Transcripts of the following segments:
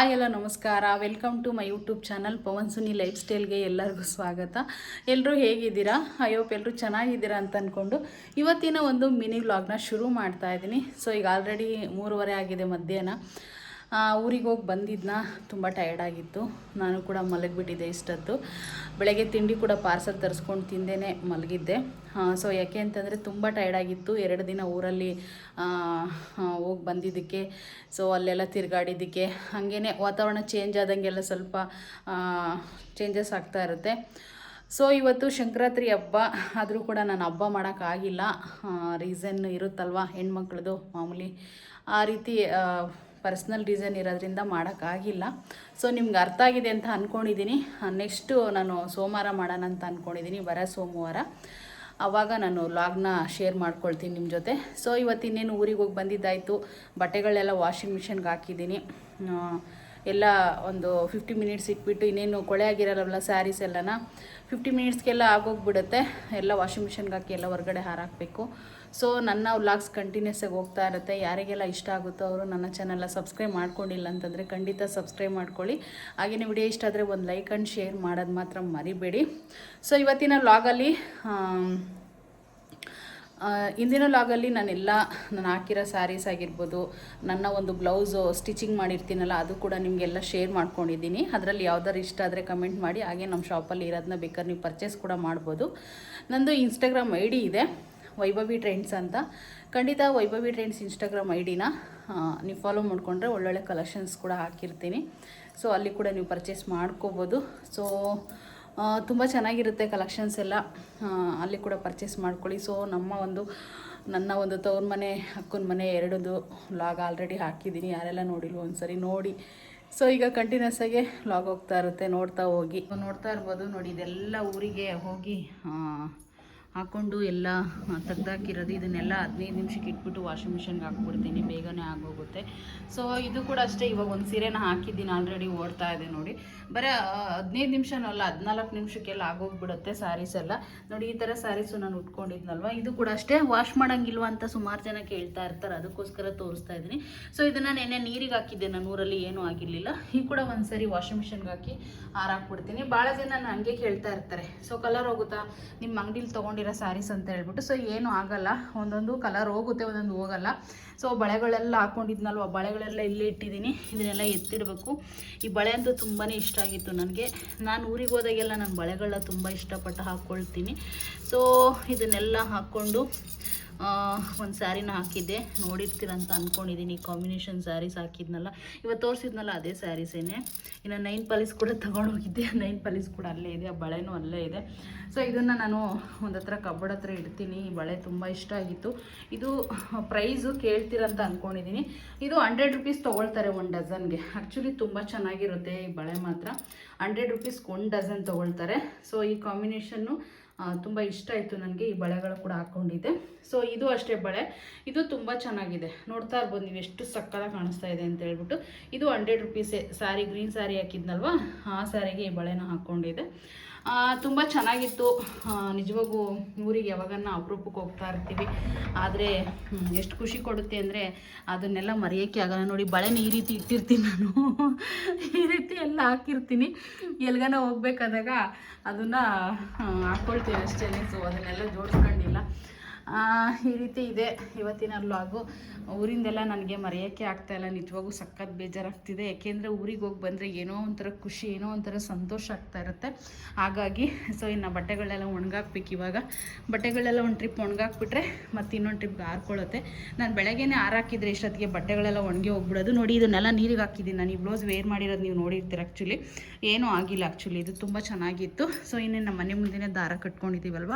Hi ಎಲ್ಲ ನಮಸ್ಕಾರ. Welcome to my YouTube channel Pavan Suni life ಸ್ಟೈಲ್ಗೆ ಎಲ್ಲರಿಗೂ ಸ್ವಾಗತ. ಎಲ್ಲರೂ ಹೇಗಿದ್ದೀರಾ? ಐ ಹೋಪ್ ಎಲ್ಲರೂ ಚೆನ್ನಾಗಿದ್ದೀರಾ ಅಂತ ಅಂದ್ಕೊಂಡು ಇವತ್ತಿನ ಒಂದು ಮಿನಿ ವ್ಲಾಗ್ನ ಶುರು ಮಾಡ್ತಾ ಇದ್ದೀನಿ. ಸೊ ಈಗ ಆಲ್ರೆಡಿ ಮೂರುವರೆ ಆಗಿದೆ ಮಧ್ಯಾಹ್ನ. ಊರಿಗೆ ಹೋಗಿ ಬಂದಿದ್ನ, ತುಂಬ ಟಯರ್ಡ್ ಆಗಿತ್ತು. ನಾನು ಕೂಡ ಮಲಗಿಬಿಟ್ಟಿದ್ದೆ ಇಷ್ಟೊತ್ತು ಬೆಳಗ್ಗೆ ತಿಂಡಿ ಕೂಡ ಪಾರ್ಸಲ್ ತರಿಸ್ಕೊಂಡು ತಿಂದೇನೆ ಮಲಗಿದ್ದೆ. ಸೊ ಯಾಕೆ ಅಂತಂದರೆ ತುಂಬ ಟಯರ್ಡ್ ಆಗಿತ್ತು. ಎರಡು ದಿನ ಊರಲ್ಲಿ ಹೋಗಿ ಬಂದಿದ್ದಕ್ಕೆ ಸೊ ಅಲ್ಲೆಲ್ಲ ತಿರುಗಾಡಿದ್ದಕ್ಕೆ ಹಾಗೇ ವಾತಾವರಣ ಚೇಂಜ್ ಆದಂಗೆಲ್ಲ ಸ್ವಲ್ಪ ಚೇಂಜಸ್ ಆಗ್ತಾ ಇರುತ್ತೆ. ಸೊ ಇವತ್ತು ಸಂಕ್ರಾಂತಿ ಹಬ್ಬ, ಆದರೂ ಕೂಡ ನಾನು ಹಬ್ಬ ಮಾಡೋಕ್ಕಾಗಿಲ್ಲ ರೀಸನ್ ಇರುತ್ತಲ್ವ, ಹೆಣ್ಮಕ್ಳದು ಮಾಮೂಲಿ. ಆ ರೀತಿ ಪರ್ಸ್ನಲ್ ರೀಸನ್ ಇರೋದ್ರಿಂದ ಮಾಡೋಕ್ಕಾಗಿಲ್ಲ. ಸೊ ನಿಮ್ಗೆ ಅರ್ಥ ಆಗಿದೆ ಅಂತ ಅಂದ್ಕೊಂಡಿದ್ದೀನಿ ನೆಕ್ಸ್ಟು ನಾನು ಸೋಮವಾರ ಮಾಡೋಣ ಅಂತ ಅಂದ್ಕೊಂಡಿದ್ದೀನಿ ಬರೋ ಸೋಮವಾರ. ಆವಾಗ ನಾನು ಲಾಗ್ನ ಶೇರ್ ಮಾಡ್ಕೊಳ್ತೀನಿ ನಿಮ್ಮ ಜೊತೆ. ಸೊ ಇವತ್ತು ಇನ್ನೇನು ಊರಿಗೆ ಹೋಗಿ ಬಂದಿದ್ದಾಯಿತು, ಬಟ್ಟೆಗಳೆಲ್ಲ ವಾಷಿಂಗ್ ಮಿಷಿನ್ಗೆ ಹಾಕಿದ್ದೀನಿ. ಎಲ್ಲ ಒಂದು ಫಿಫ್ಟಿ ಮಿನಿಟ್ಸ್ ಇಟ್ಬಿಟ್ಟು ಇನ್ನೇನು ಕೊಳೆ ಆಗಿರಲ್ಲ ಸ್ಯಾರೀಸ್ ಎಲ್ಲನ ಫಿಫ್ಟಿ ಮಿನಿಟ್ಸ್ಗೆಲ್ಲ ಆಗೋಗ್ಬಿಡುತ್ತೆ. ಎಲ್ಲ ವಾಷಿಂಗ್ ಮಿಷಿನ್ಗೆ ಹಾಕಿ ಎಲ್ಲ ಹೊರಗಡೆ ಹಾರಾಕಬೇಕು. ಸೊ ನನ್ನ ವ್ಲಾಗ್ಸ್ ಕಂಟಿನ್ಯೂಸ್ ಆಗಿ ಹೋಗ್ತಾ ಇರುತ್ತೆ. ಯಾರಿಗೆಲ್ಲ ಇಷ್ಟ ಆಗುತ್ತೋ ಅವರು ನನ್ನ ಚಾನಲ್ನ ಸಬ್ಸ್ಕ್ರೈಬ್ ಮಾಡ್ಕೊಂಡಿಲ್ಲ ಅಂತಂದರೆ ಖಂಡಿತ ಸಬ್ಸ್ಕ್ರೈಬ್ ಮಾಡ್ಕೊಳ್ಳಿ. ಹಾಗೆಯೇ ವಿಡಿಯೋ ಇಷ್ಟ ಆದರೆ ಒಂದು ಲೈಕ್ ಆ್ಯಂಡ್ ಶೇರ್ ಮಾಡೋದು ಮಾತ್ರ ಮರಿಬೇಡಿ. ಸೊ ಇವತ್ತಿನ ವ್ಲಾಗಲ್ಲಿ ಇಂದಿನ ಲಾಗಲ್ಲಿ ನಾನೆಲ್ಲ ನಾನು ಹಾಕಿರೋ ಸ್ಯಾರೀಸ್ ಆಗಿರ್ಬೋದು, ನನ್ನ ಒಂದು ಬ್ಲೌಸು ಸ್ಟಿಚಿಂಗ್ ಮಾಡಿರ್ತೀನಲ್ಲ ಅದು ಕೂಡ ನಿಮಗೆಲ್ಲ ಶೇರ್ ಮಾಡ್ಕೊಂಡಿದ್ದೀನಿ. ಅದರಲ್ಲಿ ಯಾವ್ದಾರು ಇಷ್ಟ ಆದರೆ ಕಮೆಂಟ್ ಮಾಡಿ. ಹಾಗೆ ನಮ್ಮ ಶಾಪಲ್ಲಿ ಇರೋದನ್ನ ಬೇಕಾದ್ರೆ ನೀವು ಪರ್ಚೇಸ್ ಕೂಡ ಮಾಡ್ಬೋದು. ನಂದು ಇನ್ಸ್ಟಾಗ್ರಾಮ್ ಐ ಇದೆ. ವೈಭವಿ ಟ್ರೆಂಡ್ಸ್ ಅಂತ. ಖಂಡಿತ ವೈಭವಿ ಟ್ರೆಂಡ್ಸ್ ಇನ್ಸ್ಟಾಗ್ರಾಮ್ ಐ ಡಿನ ನೀವು ಫಾಲೋ ಮಾಡಿಕೊಂಡ್ರೆ ಒಳ್ಳೊಳ್ಳೆ ಕಲೆಕ್ಷನ್ಸ್ ಕೂಡ ಹಾಕಿರ್ತೀನಿ. ಸೊ ಅಲ್ಲಿ ಕೂಡ ನೀವು ಪರ್ಚೇಸ್ ಮಾಡ್ಕೋಬೋದು. ಸೊ ತುಂಬ ಚೆನ್ನಾಗಿರುತ್ತೆ ಕಲೆಕ್ಷನ್ಸ್ ಎಲ್ಲ. ಅಲ್ಲಿ ಕೂಡ ಪರ್ಚೇಸ್ ಮಾಡ್ಕೊಳ್ಳಿ. ಸೊ ನಮ್ಮ ಒಂದು, ನನ್ನ ಒಂದು ತವ್ರ ಮನೆ, ಅಕ್ಕನ ಮನೆ ಎರಡದು ಲಾಗ್ ಆಲ್ರೆಡಿ ಹಾಕಿದ್ದೀನಿ. ಯಾರೆಲ್ಲ ನೋಡಿಲ್ವೋ ಒಂದ್ಸರಿ ನೋಡಿ. ಸೊ ಈಗ ಕಂಟಿನ್ಯೂಸ್ ಆಗಿ ಲಾಗ್ ಹೋಗ್ತಾ ಇರುತ್ತೆ, ನೋಡ್ತಾ ಹೋಗಿ. ನೋಡ್ತಾ ಇರ್ಬೋದು ನೋಡಿ, ಇದೆಲ್ಲ ಊರಿಗೆ ಹೋಗಿ ಹಾಕ್ಕೊಂಡು ಎಲ್ಲ ತೆಗ್ದಾಕಿರೋದು, ಇದನ್ನೆಲ್ಲ ಹದಿನೈದು ನಿಮಿಷಕ್ಕೆ ಇಟ್ಬಿಟ್ಟು ವಾಷಿಂಗ್ ಮಿಷಿನ್ಗೆ ಹಾಕ್ಬಿಡ್ತೀನಿ. ಬೇಗನೆ ಆಗೋಗುತ್ತೆ. ಸೊ ಇದು ಕೂಡ ಅಷ್ಟೇ, ಇವಾಗ ಒಂದು ಸೀರೆನ ಹಾಕಿದ್ದೀನಿ ಆಲ್ರೆಡಿ ಓಡ್ತಾ ಇದೆ ನೋಡಿ. ಬರೀ ಹದಿನೈದು ನಿಮಿಷನಲ್ಲ, ಹದಿನಾಲ್ಕು ನಿಮಿಷಕ್ಕೆಲ್ಲ ಆಗೋಗ್ಬಿಡುತ್ತೆ ಸ್ಯಾರೀಸ್ ಎಲ್ಲ. ನೋಡಿ, ಈ ಥರ ಸ್ಯಾರೀಸು ನಾನು ಉಟ್ಕೊಂಡಿದ್ನಲ್ವ? ಇದು ಕೂಡ ಅಷ್ಟೇ ವಾಶ್ ಮಾಡೋಂಗಿಲ್ವ ಅಂತ ಸುಮಾರು ಜನ ಕೇಳ್ತಾ ಇರ್ತಾರೆ. ಅದಕ್ಕೋಸ್ಕರ ತೋರಿಸ್ತಾ ಇದ್ದೀನಿ. ಸೊ ಇದನ್ನು ನೆನ್ನೆ ನೀರಿಗೆ ಹಾಕಿದ್ದೆ ನಾನು ಊರಲ್ಲಿ ಏನೂ ಆಗಿರಲಿಲ್ಲ. ಈ ಕೂಡ ಒಂದು ಸರಿ ವಾಷಿಂಗ್ ಮಿಷಿನ್ಗೆ ಹಾಕಿ ಆರಾಕ್ಬಿಡ್ತೀನಿ. ಭಾಳ ಜನ ನಾನು ಹಂಗೆ ಕೇಳ್ತಾ ಇರ್ತಾರೆ. ಸೊ ಕಲರ್ ಹೋಗುತ್ತಾ? ನಿಮ್ಮ ಅಂಗಡಿಲಿ ತೊಗೊಂಡಿರೋ ಸ್ಯಾರೀಸ್ ಅಂತ ಹೇಳ್ಬಿಟ್ಟು ಸೊ ಏನು ಆಗಲ್ಲ. ಒಂದೊಂದು ಕಲರ್ ಹೋಗುತ್ತೆ, ಒಂದೊಂದು ಹೋಗಲ್ಲ. ಸೊ ಬಳೆಗಳೆಲ್ಲ ಹಾಕೊಂಡಿದ್ನಲ್ವ? ಬಳೆಗಳೆಲ್ಲ ಇಲ್ಲೇ ಇಟ್ಟಿದ್ದೀನಿ. ಇದನ್ನೆಲ್ಲ ಎತ್ತಿಡಬೇಕು. ಈ ಬಳೆ ಅಂತೂ ತುಂಬಾ ಇಷ್ಟ ಆಗಿತ್ತು ನನಗೆ. ನಾನು ಊರಿಗೆ ಹೋದಾಗೆಲ್ಲ ನಾನು ಬಳೆಗಳನ್ನ ತುಂಬ ಇಷ್ಟಪಟ್ಟು ಹಾಕ್ಕೊಳ್ತೀನಿ ಸೊ ಇದನ್ನೆಲ್ಲ ಹಾಕ್ಕೊಂಡು ಒಂದು ಸ್ಯಾರಿನ ಹಾಕಿದ್ದೆ. ನೋಡಿರ್ತೀರಂತ ಅಂದ್ಕೊಂಡಿದ್ದೀನಿ ಕಾಂಬಿನೇಷನ್ ಸ್ಯಾರೀಸ್ ಹಾಕಿದ್ನಲ್ಲ. ಇವತ್ತು ತೋರಿಸಿದ್ನಲ್ಲ ಅದೇ ಸ್ಯಾರೀಸೇನೆ. ಇನ್ನು ನೈನ್ ಪಾಲೀಸ್ ಕೂಡ ತಗೊಂಡೋಗಿದ್ದೆ. ನೈನ್ ಪಾಲೀಸ್ ಕೂಡ ಅಲ್ಲೇ ಇದೆ. ಆ ಬಳೆನೂ ಅಲ್ಲೇ ಇದೆ. ಸೊ ಇದನ್ನು ನಾನು ಒಂದು ಹತ್ರ ಕಬ್ಬಡ್ ಹತ್ರ ಇಡ್ತೀನಿ. ಈ ಬಳೆ ತುಂಬ ಇಷ್ಟ ಆಗಿತ್ತು. ಇದು ಪ್ರೈಸು ಕೇಳ್ತೀರಂತ ಅಂದ್ಕೊಂಡಿದ್ದೀನಿ ಇದು ಹಂಡ್ರೆಡ್ ರುಪೀಸ್ ತೊಗೊಳ್ತಾರೆ ಒಂದು ಡಜನ್ಗೆ ಆ್ಯಕ್ಚುಲಿ ತುಂಬ ಚೆನ್ನಾಗಿರುತ್ತೆ ಈ ಬಳೆ ಮಾತ್ರ. ಹಂಡ್ರೆಡ್ ರುಪೀಸ್ ಒಂದು ಡಜನ್ ತೊಗೊಳ್ತಾರೆ. ಸೊ ಈ ಕಾಂಬಿನೇಷನ್ನು ತುಂಬ ಇಷ್ಟ ಆಯಿತು ನನಗೆ ಈ ಬಳೆಗಳು ಕೂಡ ಹಾಕ್ಕೊಂಡಿದ್ದೆ ಸೊ ಇದು ಅಷ್ಟೇ ಬಳೆ. ಇದು ತುಂಬ ಚೆನ್ನಾಗಿದೆ. ನೋಡ್ತಾ ಇರ್ಬೋದು ನೀವು ಎಷ್ಟು ಸಕ್ಕತ್ತಾಗಿ ಕಾಣಿಸ್ತಾ ಇದೆ ಅಂತ ಹೇಳ್ಬಿಟ್ಟು. ಇದು ಹಂಡ್ರೆಡ್ ರುಪೀಸೇ ಸ್ಯಾರಿ ಗ್ರೀನ್ ಸ್ಯಾರಿ ಹಾಕಿದ್ನಲ್ವ? ಆ ಸ್ಯಾರಿಗೆ ಈ ಬಳೆನ ಹಾಕ್ಕೊಂಡಿದ್ದೆ ತುಂಬ ಚೆನ್ನಾಗಿತ್ತು. ನಿಜವಾಗೂ ಊರಿಗೆ ಯಾವಾಗನ್ನ ಅಪರೂಪಕ್ಕೆ ಹೋಗ್ತಾ ಇರ್ತೀವಿ. ಆದರೆ ಎಷ್ಟು ಖುಷಿ ಕೊಡುತ್ತೆ ಅಂದರೆ ಅದನ್ನೆಲ್ಲ ಮರೆಯೋಕ್ಕೆ ಆಗಲ್ಲ. ನೋಡಿ, ಬಳೆನ ಈ ರೀತಿ ಇಟ್ಟಿರ್ತೀನಿ ನಾನು. ಈ ರೀತಿ ಎಲ್ಲ ಹಾಕಿರ್ತೀನಿ. ಎಲ್ಗನ ಹೋಗ್ಬೇಕಾದಾಗ ಅದನ್ನು ಹಾಕ್ಕೊಳ್ತೀನಿ ಅಷ್ಟೇ. ಸೊ ಅದನ್ನೆಲ್ಲ ಜೋಡಿಸ್ಕೊಂಡಿಲ್ಲ. ಈ ರೀತಿ ಇದೆ ಇವತ್ತಿನ ಲಾಗು ಊರಿಂದೆಲ್ಲ ನನಗೆ ಮರೆಯೋಕ್ಕೆ ಆಗ್ತಾಯಿಲ್ಲ ನಿಜವಾಗೂ ಸಖತ್ ಬೇಜಾರಾಗ್ತಿದೆ. ಯಾಕೆಂದರೆ ಊರಿಗೆ ಹೋಗಿ ಬಂದರೆ ಏನೋ ಒಂಥರ ಖುಷಿ, ಏನೋ ಒಂಥರ ಸಂತೋಷ ಆಗ್ತಾ ಇರುತ್ತೆ. ಹಾಗಾಗಿ ಸೊ ಇನ್ನು ಬಟ್ಟೆಗಳೆಲ್ಲ ಒಣಗಾಕ್ಬೇಕು ಇವಾಗ. ಬಟ್ಟೆಗಳೆಲ್ಲ ಒಂದು ಟ್ರಿಪ್ ಒಣಗಾಕ್ಬಿಟ್ರೆ ಮತ್ತು ಇನ್ನೊಂದು ಟ್ರಿಪ್ಗೆ ಹಾರ್ಕೊಳ್ಳುತ್ತೆ ನಾನು ಬೆಳಗ್ಗೆನೇ ಹಾರಾಕಿದ್ರೆ ಇಷ್ಟೊತ್ತಿಗೆ ಬಟ್ಟೆಗಳೆಲ್ಲ ಒಣಗಿ ಹೋಗ್ಬಿಡೋದು. ನೋಡಿ, ಇದನ್ನೆಲ್ಲ ನೀರಿಗೆ ಹಾಕಿದ್ದೀನಿ ನಾನು. ಈ ಬ್ಲೌಸ್ ವೇರ್ ಮಾಡಿರೋದು ನೀವು ನೋಡಿರ್ತೀರ ಆ್ಯಕ್ಚುಲಿ ಏನೂ ಆಗಿಲ್ಲ ಆ್ಯಕ್ಚುಲಿ ಇದು ತುಂಬ ಚೆನ್ನಾಗಿತ್ತು. ಸೊ ಇನ್ನೇನು ನಮ್ಮ ಮನೆ ಮುಂದೆನೇ ದಾರ ಕಟ್ಕೊಂಡಿದ್ದೀವಲ್ವ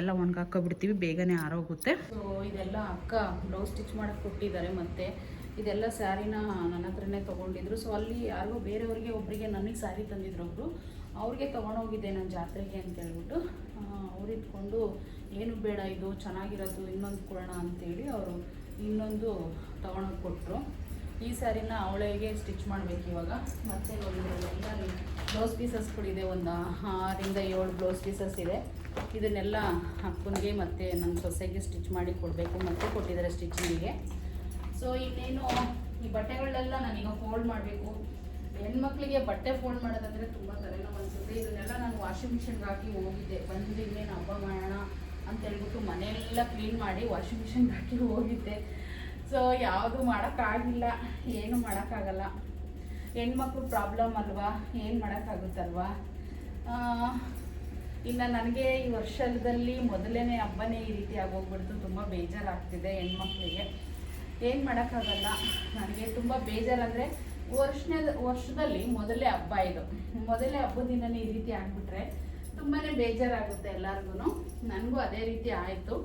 ಎಲ್ಲ ಒಣಗಾಕೋಬಿಡ್ತೀವಿ ಒಣಗಾಕೊಬಿಡ್ತೀವಿ ಬೇಗನೆ ಆರೋಗುತ್ತೆ. ಸೊ ಇದೆಲ್ಲ ಅಕ್ಕ ಬ್ಲೌಸ್ ಸ್ಟಿಚ್ ಮಾಡಕ್ಕೆ ಕೊಟ್ಟಿದ್ದಾರೆ ಮತ್ತೆ ಇದೆಲ್ಲ ಸ್ಯಾರಿನ ನನ್ನ ಹತ್ರನೇ ತಗೊಂಡಿದ್ರು. ಸೊ ಅಲ್ಲಿ ಯಾರಿಗೋ ಬೇರೆಯವ್ರಿಗೆ ಒಬ್ಬರಿಗೆ ನನಗೆ ಸ್ಯಾರಿ ತಂದಿದ್ರು ಒಬ್ಬರು ಅವ್ರಿಗೆ ತಗೊಂಡೋಗಿದ್ದೆ ನಾನು ಜಾತ್ರೆಗೆ ಅಂತ ಹೇಳ್ಬಿಟ್ಟು. ಅವ್ರು ಇಟ್ಕೊಂಡು ಏನು ಬೇಡ ಇದು ಚೆನ್ನಾಗಿರೋದು ಇನ್ನೊಂದು ಕೊಡೋಣ ಅಂತೇಳಿ ಅವರು ಇನ್ನೊಂದು ತಗೊಂಡೋಗಿ ಕೊಟ್ಟರು ಈ ಸ್ಯಾರಿನ ಅವಳಿಗೆ ಸ್ಟಿಚ್ ಮಾಡಬೇಕು ಇವಾಗ. ಮತ್ತೆ ಒಂದು ಎಲ್ಲ ಬ್ಲೌಸ್ ಪೀಸಸ್ಗಳಿದೆ ಒಂದು ಆರಿಂದ ಏಳು ಬ್ಲೌಸ್ ಪೀಸಸ್ ಇದೆ. ಇದನ್ನೆಲ್ಲ ಅಪ್ಪನಿಗೆ ಮತ್ತು ನನ್ನ ಸೊಸೆಗೆ ಸ್ಟಿಚ್ ಮಾಡಿ ಕೊಡಬೇಕು ಮತ್ತು ಕೊಟ್ಟಿದ್ದಾರೆ ಸ್ಟಿಚಿಂಗಿಗೆ ಸೊ ಇನ್ನೇನು ಈ ಬಟ್ಟೆಗಳನ್ನೆಲ್ಲ ನಾನೀಗ ಫೋಲ್ಡ್ ಮಾಡಬೇಕು. ಹೆಣ್ಮಕ್ಳಿಗೆ ಬಟ್ಟೆ ಫೋಲ್ಡ್ ಮಾಡೋದಂದ್ರೆ ತುಂಬ ತಲೆನೋವು ಅನಿಸುತ್ತೆ ಇದನ್ನೆಲ್ಲ ನಾನು ವಾಷಿಂಗ್ ಮಿಷಿನ್ಗೆ ಹಾಕಿ ಹೋಗಿದ್ದೆ. ಬಂದು ಇನ್ನೇನು ಹಬ್ಬ ಮಾಡೋಣ ಅಂತ ಹೇಳ್ಬಿಟ್ಟು ಮನೆಯೆಲ್ಲ ಕ್ಲೀನ್ ಮಾಡಿ ವಾಷಿಂಗ್ ಮಿಷಿನ್ಗೆ ಹಾಕಿ ಹೋಗಿದ್ದೆ. ಸೊ ಯಾವುದು ಮಾಡೋಕ್ಕಾಗಿಲ್ಲ. ಏನು ಮಾಡೋಕ್ಕಾಗಲ್ಲ. ಹೆಣ್ಮಕ್ಳು ಪ್ರಾಬ್ಲಮ್ ಅಲ್ವಾ? ಏನು ಮಾಡೋಕ್ಕಾಗುತ್ತಲ್ವಾ? ಇನ್ನು ನನಗೆ ಈ ವರ್ಷದಲ್ಲಿ ಮೊದಲನೇ ಹಬ್ಬನೇ ಈ ರೀತಿ ಆಗೋಗ್ಬಿಡ್ತು. ತುಂಬ ಬೇಜಾರಾಗ್ತಿದೆ ಹೆಣ್ಮಕ್ಳಿಗೆ. ಏನು ಮಾಡೋಕ್ಕಾಗಲ್ಲ. ನನಗೆ ತುಂಬ ಬೇಜಾರಂದರೆ ವರ್ಷನೇ, ವರ್ಷದಲ್ಲಿ ಮೊದಲೇ ಹಬ್ಬ ಇದು. ಮೊದಲೇ ಹಬ್ಬದ ದಿನನೇ ಈ ರೀತಿ ಆಗಿಬಿಟ್ರೆ ತುಂಬಾ ಬೇಜಾರಾಗುತ್ತೆ ಎಲ್ಲರಿಗೂ ನನಗೂ ಅದೇ ರೀತಿ ಆಯಿತು.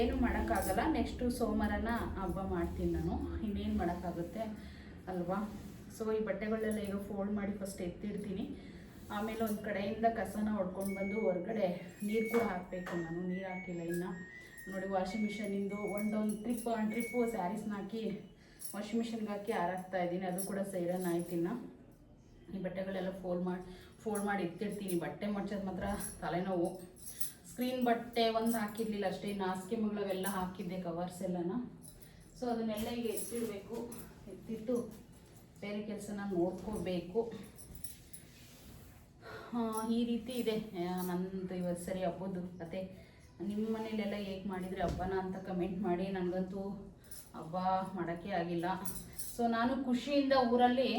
ಏನು ಮಾಡೋಕ್ಕಾಗಲ್ಲ. ನೆಕ್ಸ್ಟು ಸೋಮವಾರನ ಹಬ್ಬ ಮಾಡ್ತೀನಿ ನಾನು. ಇನ್ನೇನು ಮಾಡೋಕ್ಕಾಗುತ್ತೆ ಅಲ್ವಾ? ಸೊ ಈ ಬಟ್ಟೆಗಳನ್ನೆಲ್ಲ ಈಗ ಫೋಲ್ಡ್ ಮಾಡಿ ಫಸ್ಟ್ ಎತ್ತಿಡ್ತೀನಿ ಆಮೇಲೆ ಒಂದು ಕಡೆಯಿಂದ ಕಸನ ಹೊಡ್ಕೊಂಡು ಬಂದು ಹೊರಗಡೆ ನೀರು ಕೂಡ ಹಾಕಬೇಕು ನಾನು, ನೀರು ಹಾಕಿಲ್ಲ ಇನ್ನು. ನೋಡಿ ವಾಷಿಂಗ್ ಮಿಷನಿಂದು ಒಂದೊಂದು ಟ್ರಿಪ್ ಒಂದು ಟ್ರಿಪ್ಪು ಸ್ಯಾರೀಸ್ನ ಹಾಕಿ ವಾಷಿಂಗ್ ಮಿಷನ್ಗೆ ಹಾಕಿ ಆರಾಕ್ತಾ ಇದ್ದೀನಿ. ಅದು ಕೂಡ ಸೈರನ್ ಆಯ್ತಿನ ಈ ಬಟ್ಟೆಗಳೆಲ್ಲ ಫೋಲ್ಡ್ ಮಾಡಿ ಫೋಲ್ಡ್ ಮಾಡಿ ಎತ್ತಿಡ್ತೀನಿ ಬಟ್ಟೆ ಮಡ್ಚೋದು ಮಾತ್ರ ತಲೆನೋವು. ಸ್ಕ್ರೀನ್ ಬಟ್ಟೆ ಒಂದು ಹಾಕಿರಲಿಲ್ಲ ಅಷ್ಟೇ. ನಾಸ್ಕಿ ಮಗಳವೆಲ್ಲ ಹಾಕಿದ್ದೆ ಕವರ್ಸ್ ಎಲ್ಲನ. ಸೊ ಅದನ್ನೆಲ್ಲ ಈಗ ಎತ್ತಿಡಬೇಕು. ಎತ್ತಿಟ್ಟು ಬೇರೆ ಕೆಲಸನ ನೋಡ್ಕೋಬೇಕು. ಈ ರೀತಿ ಇದೆ. ನಂದು ಇವತ್ತು ಸರಿ ಹಬ್ಬದ್ದು ಕತೆ ನಿಮ್ಮ ಮನೇಲೆಲ್ಲ ಹೇಗೆ ಮಾಡಿದರೆ ಹಬ್ಬನ ಅಂತ ಕಮೆಂಟ್ ಮಾಡಿ. ನನಗಂತೂ ಹಬ್ಬ ಮಾಡೋಕ್ಕೆ ಆಗಿಲ್ಲ. ಸೊ ನಾನು ಖುಷಿಯಿಂದ ಊರಲ್ಲಿ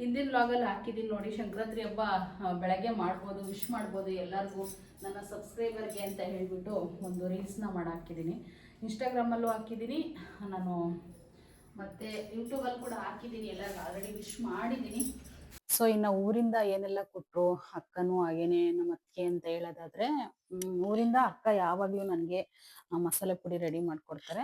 ಹಿಂದಿನ ಬ್ಲಾಗಲ್ಲಿ ಹಾಕಿದ್ದೀನಿ ನೋಡಿ. ಸಂಕ್ರಾಂತಿ ಹಬ್ಬ ಬೆಳಗ್ಗೆ ಮಾಡ್ಬೋದು ವಿಶ್ ಮಾಡ್ಬೋದು ಎಲ್ಲರಿಗೂ. ನನ್ನ ಸಬ್ಸ್ಕ್ರೈಬರ್ಗೆ ಅಂತ ಹೇಳಿಬಿಟ್ಟು ಒಂದು ರೀಲ್ಸ್ನ ಮಾಡಿ ಹಾಕಿದ್ದೀನಿ ಇನ್ಸ್ಟಾಗ್ರಾಮಲ್ಲೂ ಹಾಕಿದ್ದೀನಿ. ನಾನು ಮತ್ತು ಯೂಟ್ಯೂಬಲ್ಲಿ ಕೂಡ ಹಾಕಿದ್ದೀನಿ. ಎಲ್ಲರಿಗೂ ಆಲ್ರೆಡಿ ವಿಶ್ ಮಾಡಿದ್ದೀನಿ. ಸೊ ಇನ್ನು ಊರಿಂದ ಏನೆಲ್ಲ ಕೊಟ್ಟರು ಅಕ್ಕನೂ ಹಾಗೇನೆ ನಮ್ಮ ಅತ್ತಿಗೆ ಅಂತ ಹೇಳೋದಾದ್ರೆ ಊರಿಂದ ಅಕ್ಕ ಯಾವಾಗ್ಲೂ ನನಗೆ ಮಸಾಲೆ ಪುಡಿ ರೆಡಿ ಮಾಡ್ಕೊಡ್ತಾರೆ.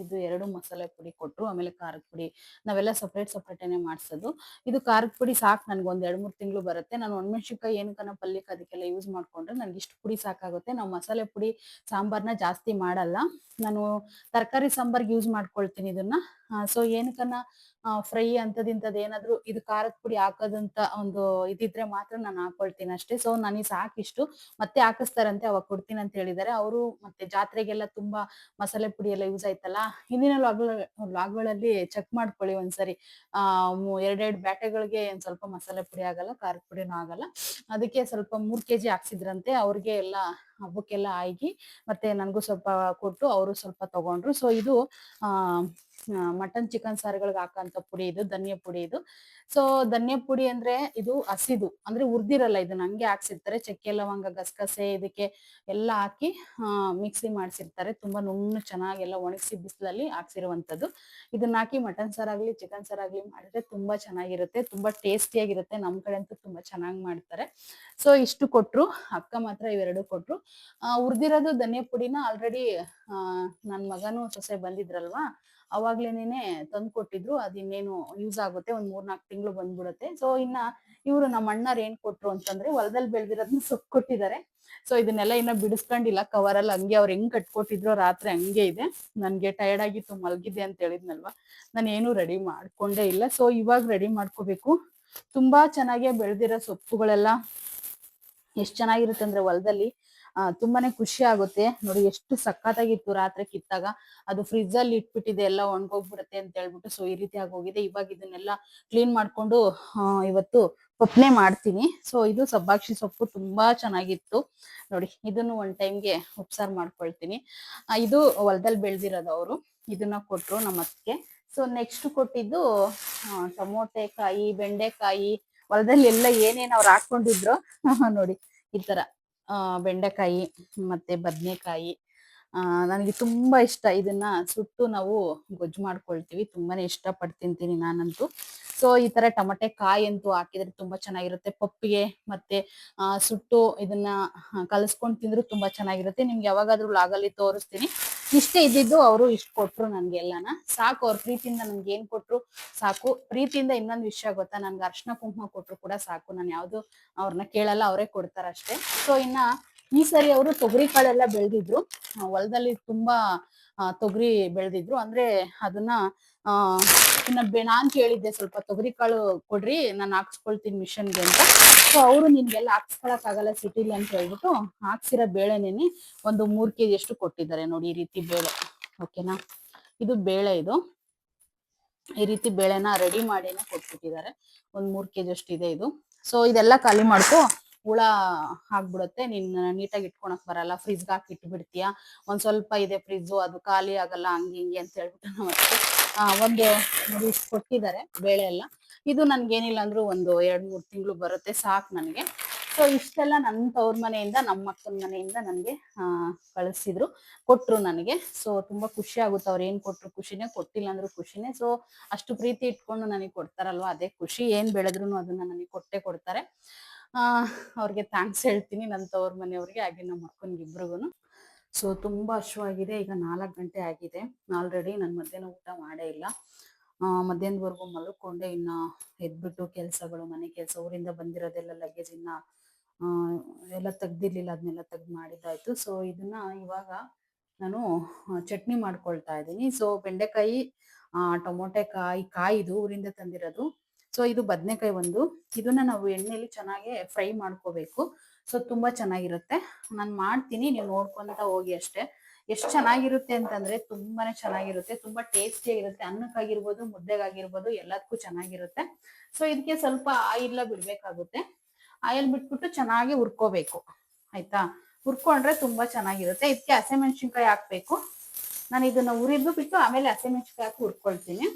ಇದು ಎರಡು ಮಸಾಲೆ ಪುಡಿ ಕೊಟ್ಟರು ಆಮೇಲೆ ಖಾರದ ಪುಡಿ. ನಾವೆಲ್ಲ ಸಪ್ರೇಟ್ ಸಪ್ರೇಟೇನೆ ಮಾಡಿಸೋದು. ಇದು ಖಾರದ ಪುಡಿ ಸಾಕು ನನಗೆ ಒಂದು ಎರಡು ಮೂರು ತಿಂಗಳು ಬರುತ್ತೆ. ನಾನು ಒಣಮೆಣ್ಸಿನ್ಕಾಯಿ ಏನಕ್ಕನ ಪಲ್ಯಕ್ಕೆ ಅದಕ್ಕೆಲ್ಲ ಯೂಸ್ ಮಾಡ್ಕೊಂಡ್ರೆ ನನಗೆ ಇಷ್ಟು ಪುಡಿ ಸಾಕಾಗುತ್ತೆ. ನಾವು ಮಸಾಲೆ ಪುಡಿ ಸಾಂಬಾರ್ನ ಜಾಸ್ತಿ ಮಾಡಲ್ಲ. ನಾನು ತರಕಾರಿ ಸಾಂಬಾರ್ಗೆ ಯೂಸ್ ಮಾಡ್ಕೊಳ್ತೀನಿ ಇದನ್ನ. ಸೊ ಏನಕ್ಕನ ಫ್ರೈ ಅಂತದಿಂತದ್ ಏನಾದ್ರು ಇದು ಖಾರದ ಪುಡಿ ಹಾಕೋದಂತ ಒಂದು ಇದಿದ್ರೆ ಮಾತ್ರ ನಾನು ಹಾಕೊಳ್ತೀನಿ ಅಷ್ಟೇ. ಸೊ ನನಗೆ ಸಾಕಿಷ್ಟು ಮತ್ತೆ ಹಾಕಿಸ್ತಾರಂತೆ ಅವಾಗ ಕೊಡ್ತೀನಿ ಅಂತ ಹೇಳಿದ್ದಾರೆ. ಅವರು ಮತ್ತೆ ಜಾತ್ರೆಗೆಲ್ಲ ತುಂಬಾ ಮಸಾಲೆ ಪುಡಿ ಎಲ್ಲ ಯೂಸ್ ಆಯ್ತಲ್ಲ, ಹಿಂದಿನ ಲಾಗ್ಗಳಲ್ಲಿ ಚೆಕ್ ಮಾಡ್ಕೊಳ್ಳಿ ಒಂದ್ಸರಿ. ಆ ಎರಡೆರಡು ಬ್ಯಾಟೆಗಳಿಗೆ ಒಂದ್ ಸ್ವಲ್ಪ ಮಸಾಲೆ ಪುಡಿ ಆಗಲ್ಲ, ಖಾರದ ಪುಡಿನೂ ಆಗಲ್ಲ. ಅದಕ್ಕೆ ಸ್ವಲ್ಪ ಮೂರ್ ಕೆಜಿ ಹಾಕ್ಸಿದ್ರಂತೆ, ಅವ್ರಿಗೆ ಎಲ್ಲ ಹಬ್ಬಕ್ಕೆಲ್ಲ ಆಗಿ ಮತ್ತೆ ನನಗೂ ಸ್ವಲ್ಪ ಕೊಟ್ಟು ಅವರು ಸ್ವಲ್ಪ ತಗೊಂಡ್ರು. ಸೊ ಇದು, ಆ ಮಟನ್ ಚಿಕನ್ ಸಾರುಗಳಿಗೆ ಹಾಕಂತ ಪುಡಿ ಇದು, ಧನ್ಯ ಪುಡಿ ಇದು. ಸೊ ಧನ್ಯ ಪುಡಿ ಅಂದ್ರೆ ಇದು ಹಸಿದು. ಅಂದ್ರೆ ಉರ್ದಿರಲ್ಲ, ಇದನ್ನ ಹಂಗೆ ಹಾಕ್ಸಿರ್ತಾರೆ. ಚಕ್ಕೆ, ಲವಂಗ, ಗಸಗಸೆ, ಇದಕ್ಕೆ ಎಲ್ಲ ಹಾಕಿ ಮಿಕ್ಸಿ ಮಾಡ್ಸಿರ್ತಾರೆ. ತುಂಬಾ ನುಣ್ಣು ಚೆನ್ನಾಗೆಲ್ಲ ಒಣಗಿಸಿ ಬಿಸಿಲಲ್ಲಿ ಹಾಕ್ಸಿರುವಂತದ್ದು ಇದನ್ನ ಹಾಕಿ ಮಟನ್ ಸಾರಾಗ್ಲಿ, ಚಿಕನ್ ಸಾರಾಗ್ಲಿ ಮಾಡಿದ್ರೆ ತುಂಬಾ ಚೆನ್ನಾಗಿರುತ್ತೆ. ತುಂಬಾ ಟೇಸ್ಟಿಯಾಗಿರುತ್ತೆ. ನಮ್ ಕಡೆ ಅಂತೂ ತುಂಬಾ ಚೆನ್ನಾಗಿ ಮಾಡ್ತಾರೆ. ಸೊ ಇಷ್ಟು ಕೊಟ್ರು. ಅಕ್ಕ ಮಾತ್ರ ಇವೆರಡು ಕೊಟ್ರು. ಉರ್ದಿರೋದು ಧನ್ಯ ಪುಡಿನ ಆಲ್ರೆಡಿ ನನ್ ಮಗನು ಸೊಸೆ ಬಂದಿದ್ರಲ್ವಾ? ಅವಾಗ್ಲೇನೆ ತಂದು ಕೊಟ್ಟಿದ್ರು, ಅದ್ ಇನ್ನೇನು ಯೂಸ್ ಆಗುತ್ತೆ, ಒಂದ್ ಮೂರ್ನಾಲ್ಕು ತಿಂಗಳು ಬಂದ್ಬಿಡುತ್ತೆ. ಸೊ ಇನ್ನ ಇವ್ರು ನಮ್ಮ ಅಣ್ಣರ್ ಏನ್ ಕೊಟ್ರು ಅಂತಂದ್ರೆ ಹೊಲದಲ್ಲಿ ಬೆಳ್ದಿರೋದನ್ನ ಸೊಪ್ಪು ಕೊಟ್ಟಿದ್ದಾರೆ. ಸೊ ಇದನ್ನೆಲ್ಲ ಇನ್ನ ಬಿಡಿಸ್ಕೊಂಡಿಲ್ಲ ಕವರ್ ಅಲ್ಲಿ ಹಂಗೆ ಅವ್ರು ಹೆಂಗ್ ಕಟ್ಕೊಟ್ಟಿದ್ರು ರಾತ್ರಿ ಹಂಗೆ ಇದೆ. ನನ್ಗೆ ಟಯರ್ಡ್ ಆಗಿತ್ತು, ಮಲಗಿದ್ದೆ ಅಂತ ಹೇಳಿದ್ನಲ್ವಾ? ನಾನು ಏನು ರೆಡಿ ಮಾಡ್ಕೊಂಡೇ ಇಲ್ಲ. ಸೊ ಇವಾಗ ರೆಡಿ ಮಾಡ್ಕೋಬೇಕು. ತುಂಬಾ ಚೆನ್ನಾಗಿ ಬೆಳೆದಿರೋ ಸೊಪ್ಪುಗಳೆಲ್ಲ ಎಷ್ಟ್ ಚೆನ್ನಾಗಿರುತ್ತೆ ಅಂದ್ರೆ ಹೊಲದಲ್ಲಿ ತುಂಬಾನೇ ಖುಷಿ ಆಗುತ್ತೆ. ನೋಡಿ ಎಷ್ಟು ಸಖತ್ತಾಗಿತ್ತು ರಾತ್ರಿ ಕಿತ್ತಾಗ. ಅದು ಫ್ರಿಜ್ ಅಲ್ಲಿ ಇಟ್ಬಿಟ್ಟಿದೆ, ಎಲ್ಲ ಒಣಗೋಗ್ಬಿಡುತ್ತೆ ಅಂತ ಹೇಳ್ಬಿಟ್ಟು ಸೊ ಈ ರೀತಿ ಆಗೋಗಿದೆ. ಇವಾಗ ಇದನ್ನೆಲ್ಲ ಕ್ಲೀನ್ ಮಾಡ್ಕೊಂಡು ಇವತ್ತು ಪಪ್ನೆ ಮಾಡ್ತೀನಿ. ಸೊ ಇದು ಸಬ್ಬಾಕ್ಷಿ ಸೊಪ್ಪು ತುಂಬಾ ಚೆನ್ನಾಗಿತ್ತು. ನೋಡಿ, ಇದನ್ನು ಒಂದ್ ಟೈಮ್ಗೆ ಉಪ್ಸಾರ್ ಮಾಡ್ಕೊಳ್ತೀನಿ. ಇದು ಹೊಲದಲ್ಲಿ ಬೆಳೆದಿರೋದು ಅವರು. ಇದನ್ನ ಕೊಟ್ರು ನಮ್ಮ ಅತ್ತಿಗೆ. ಸೊ ನೆಕ್ಸ್ಟ್ ಕೊಟ್ಟಿದ್ದು ಟೊಮೊಟೆ ಟೊಮೊಟೆಕಾಯಿ ಬೆಂಡೆಕಾಯಿ ಹೊಲದಲ್ಲಿ ಎಲ್ಲ ಏನೇನ್ ಅವ್ರು ಹಾಕೊಂಡಿದ್ರು ನೋಡಿ, ಈ ತರ. ಬೆಂಡೆಕಾಯಿ ಮತ್ತೆ ಬದನೆಕಾಯಿ. ನನಗೆ ತುಂಬಾ ಇಷ್ಟ. ಇದನ್ನ ಸುಟ್ಟು ನಾವು ಗೊಜ್ಜು ಮಾಡ್ಕೊಳ್ತೀವಿ. ತುಂಬಾನೇ ಇಷ್ಟ ಪಟ್ಟು ತಿಂತೀನಿ ನಾನಂತೂ. ಸೊ ಈ ತರ ಟಮಟೆ ಕಾಯಿ ಅಂತೂ ಹಾಕಿದ್ರೆ ತುಂಬಾ ಚೆನ್ನಾಗಿರುತ್ತೆ. ಪಪ್ಪಿಗೆ ಮತ್ತೆ ಸುಟ್ಟು ಇದನ್ನ ಕಲಸ್ಕೊಂಡು ತಿಂದ್ರು ತುಂಬಾ ಚೆನ್ನಾಗಿರುತ್ತೆ. ನಿಮ್ಗೆ ಯಾವಾಗಾದ್ರೂ ಲಾಗಲ್ಲಿ ತೋರಿಸ್ತೀನಿ. ಇಷ್ಟೇ ಇದ್ದಿದ್ದು ಅವರು ಇಷ್ಟ ಕೊಟ್ರು ನನ್ಗೆ ಎಲ್ಲಾನ. ಸಾಕು, ಅವ್ರ ಪ್ರೀತಿಯಿಂದ ನನ್ಗೆ ಏನ್ ಕೊಟ್ರು ಸಾಕು. ಪ್ರೀತಿಯಿಂದ ಇನ್ನೊಂದು ವಿಷಯ ಗೊತ್ತಾ? ನನ್ಗೆ ಅರ್ಶನ ಕುಂಕುಮ ಕೊಟ್ರು ಕೂಡ ಸಾಕು. ನಾನು ಯಾವ್ದು ಅವ್ರನ್ನ ಕೇಳಲ್ಲ, ಅವರೇ ಕೊಡ್ತಾರ ಅಷ್ಟೇ. ಸೊ ಇನ್ನ ಈ ಸರಿ ಅವರು ತೊಗರಿ ಕಾಳೆಲ್ಲ ಬೆಳೆದಿದ್ರು. ಹೊಲದಲ್ಲಿ ತುಂಬಾ ತೊಗರಿ ಬೆಳೆದಿದ್ರು. ಅಂದ್ರೆ ಅದನ್ನ, ಆ ಇನ್ನ ಬೆ- ನಾನ್ ಕೇಳಿದ್ದೆ ಸ್ವಲ್ಪ ತೊಗರಿ ಕಾಳು ಕೊಡ್ರಿ, ನಾನು ಹಾಕ್ಸ್ಕೊಳ್ತೀನಿ ಮಿಷನ್ಗೆ ಅಂತ. ಸೊ ಅವರು ನಿನ್ಗೆಲ್ಲ ಹಾಕ್ಸ್ಕೊಳಕ್ ಆಗಲ್ಲ ಸಿಟಿಲಿ ಅಂತ ಹೇಳ್ಬಿಟ್ಟು ಹಾಕ್ಸಿರೋ ಬೇಳೆ ನೆನೆ ಒಂದು ಮೂರ್ ಕೆಜಿ ಅಷ್ಟು ಕೊಟ್ಟಿದ್ದಾರೆ ನೋಡಿ ಈ ರೀತಿ ಬೇಳೆ. ಓಕೆನಾ ಇದು ಬೇಳೆ ಇದು. ಈ ರೀತಿ ಬೇಳೆನ ರೆಡಿ ಮಾಡಿನೇ ಕೊಟ್ಬಿಟ್ಟಿದ್ದಾರೆ. ಒಂದು ಮೂರ್ ಕೆ ಜಿ ಅಷ್ಟು ಇದೆ ಇದು. ಸೊ ಇದೆಲ್ಲ ಖಾಲಿ ಮಾಡ್ಕೊ ಹುಳ ಆಗ್ಬಿಡುತ್ತೆ. ನೀನ್ ನೀಟಾಗಿ ಇಟ್ಕೊಳಕ್ ಬರಲ್ಲ. ಫ್ರಿಜ್ಗೆ ಹಾಕಿ ಇಟ್ಬಿಡ್ತೀಯ ಒಂದ್ ಸ್ವಲ್ಪ ಇದೆ ಫ್ರಿಜ್ಜು ಅದು ಖಾಲಿ ಆಗಲ್ಲ, ಹಂಗೆ ಹಿಂಗೆ ಅಂತ ಹೇಳ್ಬಿಟ್ಟು ನಾವು ಒಂದು ಇಷ್ಟು ಕೊಟ್ಟಿದ್ದಾರೆ, ಬೇಳೆ ಎಲ್ಲ. ಇದು ನನ್ಗೇನಿಲ್ಲ ಅಂದ್ರು ಒಂದು ಎರಡು ಮೂರು ತಿಂಗಳು ಬರುತ್ತೆ, ಸಾಕು ನನಗೆ. ಸೊ ಇಷ್ಟೆಲ್ಲ ನನ್ನ ತವ್ರ ಮನೆಯಿಂದ, ನಮ್ಮ ಅಕ್ಕನ ಮನೆಯಿಂದ ನನಗೆ ಕಳಿಸಿದ್ರು ಕೊಟ್ಟರು ನನಗೆ. ಸೊ ತುಂಬಾ ಖುಷಿ ಆಗುತ್ತೆ, ಅವ್ರು ಏನು ಕೊಟ್ಟರು ಖುಷಿನೇ ಕೊಟ್ಟಿಲ್ಲ ಅಂದ್ರೂ ಖುಷಿನೇ. ಸೊ ಅಷ್ಟು ಪ್ರೀತಿ ಇಟ್ಕೊಂಡು ನನಗೆ ಕೊಡ್ತಾರಲ್ವ, ಅದೇ ಖುಷಿ. ಏನ್ ಬೆಳೆದ್ರು ಅದನ್ನ ನನಗೆ ಕೊಟ್ಟೆ ಕೊಡ್ತಾರೆ. ಅವ್ರಿಗೆ ಥ್ಯಾಂಕ್ಸ್ ಹೇಳ್ತೀನಿ ನನ್ನ ತವ್ರ ಮನೆಯವ್ರಿಗೆ, ಹಾಗೆ ನಮ್ಮ ಅಕ್ಕನಿಗೆ ಸೊ ತುಂಬಾ ಹಶ್ವಾಗಿದೆ. ಈಗ ನಾಲ್ಕು ಗಂಟೆ ಆಗಿದೆ. ಆಲ್ರೆಡಿ ನಾನು ಮಧ್ಯಾಹ್ನ ಊಟ ಮಾಡೇ ಇಲ್ಲ. ಮಧ್ಯಾಹ್ನದವರೆಗೂ ಮಲ್ಕೊಂಡೆ. ಇನ್ನ ಎದ್ಬಿಟ್ಟು ಕೆಲಸಗಳು, ಮನೆ ಕೆಲಸ, ಊರಿಂದ ಬಂದಿರೋದೆಲ್ಲ ಲಗೇಜ್ ಇನ್ನ ಎಲ್ಲ ತೆಗ್ದಿರ್ಲಿಲ್ಲ. ಅದನ್ನೆಲ್ಲ ತೆಗ್ದು ಮಾಡಿದ್ದಾಯ್ತು. ಸೊ ಇದನ್ನ ಇವಾಗ ನಾನು ಚಟ್ನಿ ಮಾಡ್ಕೊಳ್ತಾ ಇದ್ದೀನಿ. ಸೊ ಬೆಂಡೆಕಾಯಿ ಟೊಮೊಟೆಕಾಯಿ ಕಾಯಿ ಇದು ಊರಿಂದ ತಂದಿರೋದು. ಸೊ ಇದು ಬದನೆಕಾಯಿ ಒಂದು. ಇದನ್ನ ನಾವು ಎಣ್ಣೆಲಿ ಚೆನ್ನಾಗಿ ಫ್ರೈ ಮಾಡ್ಕೋಬೇಕು. ಸೊ ತುಂಬಾ ಚೆನ್ನಾಗಿರುತ್ತೆ. ನಾನು ಮಾಡ್ತೀನಿ, ನೀವು ನೋಡ್ಕೊಂತ ಹೋಗಿ ಅಷ್ಟೇ. ಎಷ್ಟು ಚೆನ್ನಾಗಿರುತ್ತೆ ಅಂತಂದ್ರೆ ತುಂಬಾನೇ ಚೆನ್ನಾಗಿರುತ್ತೆ. ತುಂಬಾ ಟೇಸ್ಟಿ ಆಗಿರುತ್ತೆ ಅನ್ನಕ್ಕಾಗಿರ್ಬೋದು, ಮುದ್ದೆಗಾಗಿರ್ಬೋದು, ಎಲ್ಲದಕ್ಕೂ ಚೆನ್ನಾಗಿರುತ್ತೆ. ಸೊ ಇದಕ್ಕೆ ಸ್ವಲ್ಪ ಆಯಿಲ್ ಬಿಡ್ಬೇಕಾಗುತ್ತೆ. ಆಯಿಲ್ ಬಿಟ್ಬಿಟ್ಟು ಚೆನ್ನಾಗಿ ಹುರ್ಕೋಬೇಕು. ಆಯ್ತಾ? ಹುರ್ಕೊಂಡ್ರೆ ತುಂಬಾ ಚೆನ್ನಾಗಿರುತ್ತೆ. ಇದಕ್ಕೆ ಹಸಿಮೆಣಸಿನ್ಕಾಯಿ ಹಾಕ್ಬೇಕು. ನಾನು ಇದನ್ನ ಉರಿದು ಬಿಟ್ಟು ಆಮೇಲೆ ಹಸಿಮೆಣಸಿನ್ಕಾಯಿ ಹಾಕಿ ಹುರ್ಕೊಳ್ತೀನಿ.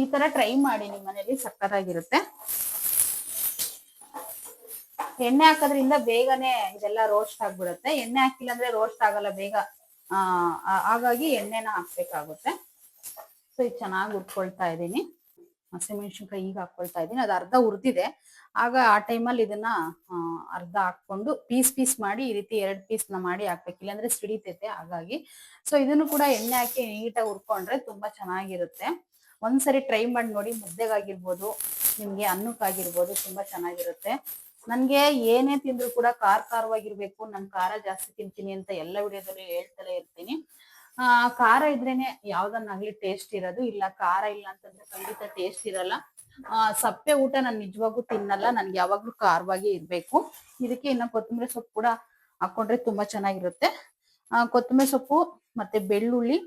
ಈ ತರ ಟ್ರೈ ಮಾಡಿ ನಿಮ್ಮ ಮನೇಲಿ ಸಕ್ಕತ್ತಾಗಿರುತ್ತೆ. ಎಣ್ಣೆ ಹಾಕೋದ್ರಿಂದ ಬೇಗನೆ ಇದೆಲ್ಲ ರೋಸ್ಟ್ ಆಗ್ಬಿಡುತ್ತೆ. ಎಣ್ಣೆ ಹಾಕಿಲ್ಲ ಅಂದ್ರೆ ರೋಸ್ಟ್ ಆಗಲ್ಲ ಬೇಗ. ಹಾಗಾಗಿ ಎಣ್ಣೆನ ಹಾಕ್ಬೇಕಾಗುತ್ತೆ. ಸೊ ಇದು ಚೆನ್ನಾಗಿ ಉರ್ಕೊಳ್ತಾ ಇದ್ದೀನಿ. ಹಸಿಮೆಣಸಿನ್ಕಾಯಿ ಈಗ ಹಾಕೊಳ್ತಾ ಇದ್ದೀನಿ. ಅದು ಅರ್ಧ ಹುರಿದಿದೆ. ಆಗ ಆ ಟೈಮಲ್ಲಿ ಇದನ್ನ ಅರ್ಧ ಹಾಕೊಂಡು ಪೀಸ್ ಪೀಸ್ ಮಾಡಿ ಈ ರೀತಿ ಎರಡು ಪೀಸ್ನ ಮಾಡಿ ಹಾಕ್ಬೇಕು. ಇಲ್ಲಾಂದ್ರೆ ಸಿಡಿತೈತೆ ಹಾಗಾಗಿ. ಸೊ ಇದನ್ನು ಕೂಡ ಎಣ್ಣೆ ಹಾಕಿ ನೀಟಾಗಿ ಹುರ್ಕೊಂಡ್ರೆ ತುಂಬಾ ಚೆನ್ನಾಗಿರುತ್ತೆ. ಒಂದ್ಸರಿ ಟ್ರೈ ಮಾಡಿ ನೋಡಿ. ಮುದ್ದೆಗಾಗಿರ್ಬೋದು, ನಿಮ್ಗೆ ಅನ್ನಕ್ಕಾಗಿರ್ಬೋದು ತುಂಬಾ ಚೆನ್ನಾಗಿರುತ್ತೆ. ನನ್ಗೆ ಏನೇ ತಿಂದ್ರು ಕೂಡ ಖಾರ ಖಾರವಾಗಿರ್ಬೇಕು, ನನ್ ಖಾರ ಜಾಸ್ತಿ ತಿಂತೀನಿ ಅಂತ ಎಲ್ಲ ವಿಡಿಯೋದಲ್ಲೂ ಹೇಳ್ತಲೇ ಇರ್ತೀನಿ. ಆ, ಖಾರ ಇದ್ರೇನೆ ಯಾವ್ದನ್ನಾಗ್ಲಿ ಟೇಸ್ಟ್ ಇರೋದು. ಇಲ್ಲ ಖಾರ ಇಲ್ಲ ಅಂತಂದ್ರೆ ಖಂಡಿತ ಟೇಸ್ಟ್ ಇರಲ್ಲ. ಆ, ಸಪ್ಪೆ ಊಟ ನಾನು ನಿಜವಾಗೂ ತಿನ್ನಲ್ಲ. ನನ್ಗೆ ಯಾವಾಗ್ಲೂ ಖಾರವಾಗಿ ಇರ್ಬೇಕು. ಇದಕ್ಕೆ ಇನ್ನ ಕೊತ್ತಂಬರಿ ಸೊಪ್ಪು ಕೂಡ ಹಾಕೊಂಡ್ರೆ ತುಂಬಾ ಚೆನ್ನಾಗಿರುತ್ತೆ. ಆ, ಕೊತ್ತಂಬರಿ ಸೊಪ್ಪು ಮತ್ತೆ ಬೆಳ್ಳುಳ್ಳಿ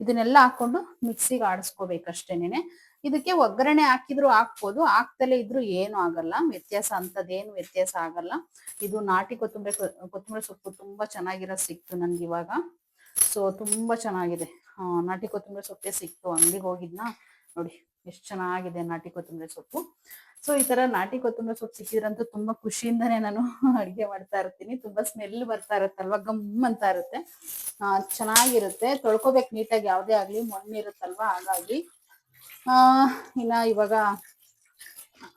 ಇದನ್ನೆಲ್ಲ ಹಾಕೊಂಡು ಮಿಕ್ಸಿಗೆ ಆಡಿಸ್ಕೋಬೇಕಷ್ಟೇನೆ ಇದಕ್ಕೆ ಒಗ್ಗರಣೆ ಹಾಕಿದ್ರು ಹಾಕ್ಬೋದು, ಹಾಕ್ದಲೇ ಇದ್ರು ಏನು ಆಗಲ್ಲ. ವ್ಯತ್ಯಾಸ ಅಂತದೇನು ವ್ಯತ್ಯಾಸ ಆಗಲ್ಲ. ಇದು ನಾಟಿ ಕೊತ್ತಂಬರಿ ಕೊತ್ತಂಬರಿ ಸೊಪ್ಪು ತುಂಬಾ ಚೆನ್ನಾಗಿರೋ ಸಿಕ್ತು ನನ್ಗೆ ಇವಾಗ. ಸೊ ತುಂಬಾ ಚೆನ್ನಾಗಿದೆ. ನಾಟಿ ಕೊತ್ತಂಬರಿ ಸೊಪ್ಪೆ ಸಿಕ್ತು. ಅಂಗಡಿಗೆ ಹೋಗಿದ್ನ? ನೋಡಿ, ಎಷ್ಟು ಚೆನ್ನಾಗಿದೆ ನಾಟಿ ಕೊತ್ತಂಬರಿ ಸೊಪ್ಪು. ಸೊ ಈ ತರ ನಾಟಿ ಕೊತ್ತಂಬರಿ ಸೊಪ್ಪು ಸಿಕ್ಕಿದ್ರಂತೂ ತುಂಬಾ ಖುಷಿಯಿಂದನೇ ನಾನು ಅಡಿಗೆ ಮಾಡ್ತಾ ಇರ್ತೀನಿ. ತುಂಬಾ ಸ್ಮೆಲ್ ಬರ್ತಾ ಇರುತ್ತಲ್ವಾ ಗಮ್ ಅಂತ ಇರುತ್ತೆ. ಚೆನ್ನಾಗಿರುತ್ತೆ. ತೊಳ್ಕೊಬೇಕು ನೀಟಾಗಿ. ಯಾವ್ದೇ ಆಗ್ಲಿ ಮಣ್ಣಿರುತ್ತಲ್ವಾ ಹಾಗಾಗಿ. ಆ, ಇನ್ನ ಇವಾಗ,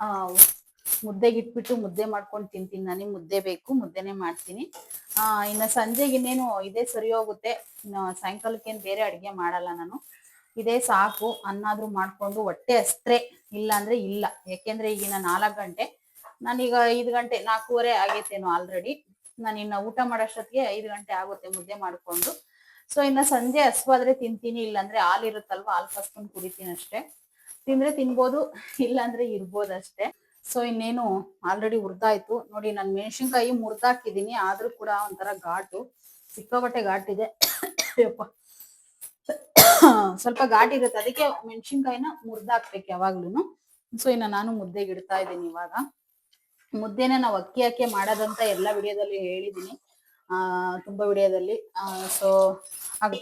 ಆ ಮುದ್ದೆಗೆ ಇಟ್ಬಿಟ್ಟು ಮುದ್ದೆ ಮಾಡ್ಕೊಂಡು ತಿಂತೀನಿ ನನಗೆ ಮುದ್ದೆ ಬೇಕು, ಮುದ್ದೆನೆ ಮಾಡ್ತೀನಿ. ಆ, ಇನ್ನ ಸಂಜೆಗೆ ಇನ್ನೇನು ಇದೇ ಸರಿ ಹೋಗುತ್ತೆ. ಇನ್ನು ಸಾಯಂಕಾಲಕ್ಕೆ ಏನ್ ಬೇರೆ ಅಡಿಗೆ ಮಾಡಲ್ಲ ನಾನು. ಇದೇ ಸಾಕು, ಅನ್ನಾದ್ರೂ ಮಾಡ್ಕೊಂಡು ಹೊಟ್ಟೆ ಅಸ್ತ್ರೆ ಇಲ್ಲ ಅಂದ್ರೆ ಇಲ್ಲ. ಯಾಕೆಂದ್ರೆ ಈಗಿನ ನಾಲ್ಕು ಗಂಟೆ, ನಾನೀಗ ಐದು ಗಂಟೆ, ನಾಲ್ಕೂವರೆ ಆಗೈತೇನೋ ಆಲ್ರೆಡಿ ನಾನು ಇನ್ನ ಊಟ ಮಾಡೋಷ್ಟೊತ್ತಿಗೆ ಐದು ಗಂಟೆ ಆಗುತ್ತೆ ಮುದ್ದೆ ಮಾಡ್ಕೊಂಡು. ಸೊ ಇನ್ನ ಸಂಜೆ ಹಸುವಾದ್ರೆ ತಿಂತೀನಿ, ಇಲ್ಲಾಂದ್ರೆ ಹಾಲು ಇರುತ್ತಲ್ವಾ, ಹಾಲು ಕಸ್ಕೊಂಡು ಕುಡಿತೀನಿ ಅಷ್ಟೇ. ತಿಂದ್ರೆ ತಿನ್ಬೋದು, ಇಲ್ಲಾಂದ್ರೆ ಇರ್ಬೋದು ಅಷ್ಟೇ. ಸೊ ಇನ್ನೇನು ಆಲ್ರೆಡಿ ಹುರ್ದಾಯ್ತು. ನೋಡಿ, ನಾನು ಮೆಣಸಿನ್ಕಾಯಿ ಮುರ್ದಾಕಿದೀನಿ, ಆದ್ರೂ ಕೂಡ ಒಂಥರ ಘಾಟು. ಸಿಕ್ಕಾಪಟ್ಟೆ ಘಾಟಿದೆ. ಸ್ವಲ್ಪ ಘಾಟ್ ಇರುತ್ತೆ. ಅದಕ್ಕೆ ಮೆಣಸಿನ್ಕಾಯಿನ ಮುರ್ದಾಕ್ಬೇಕು ಯಾವಾಗ್ಲೂನು. ಸೊ ಇನ್ನ ನಾನು ಮುದ್ದೆಗೆ ಇಡ್ತಾ ಇದ್ದೀನಿ ಇವಾಗ. ಮುದ್ದೆನ ನಾವು ಅಕ್ಕಿ ಹಾಕಿ ಮಾಡೋದಂತ ಎಲ್ಲ ವಿಡಿಯೋದಲ್ಲಿ ಹೇಳಿದೀನಿ. ಆ, ತುಂಬಾ ವಿಡಿಯೋದಲ್ಲಿ. ಸೊ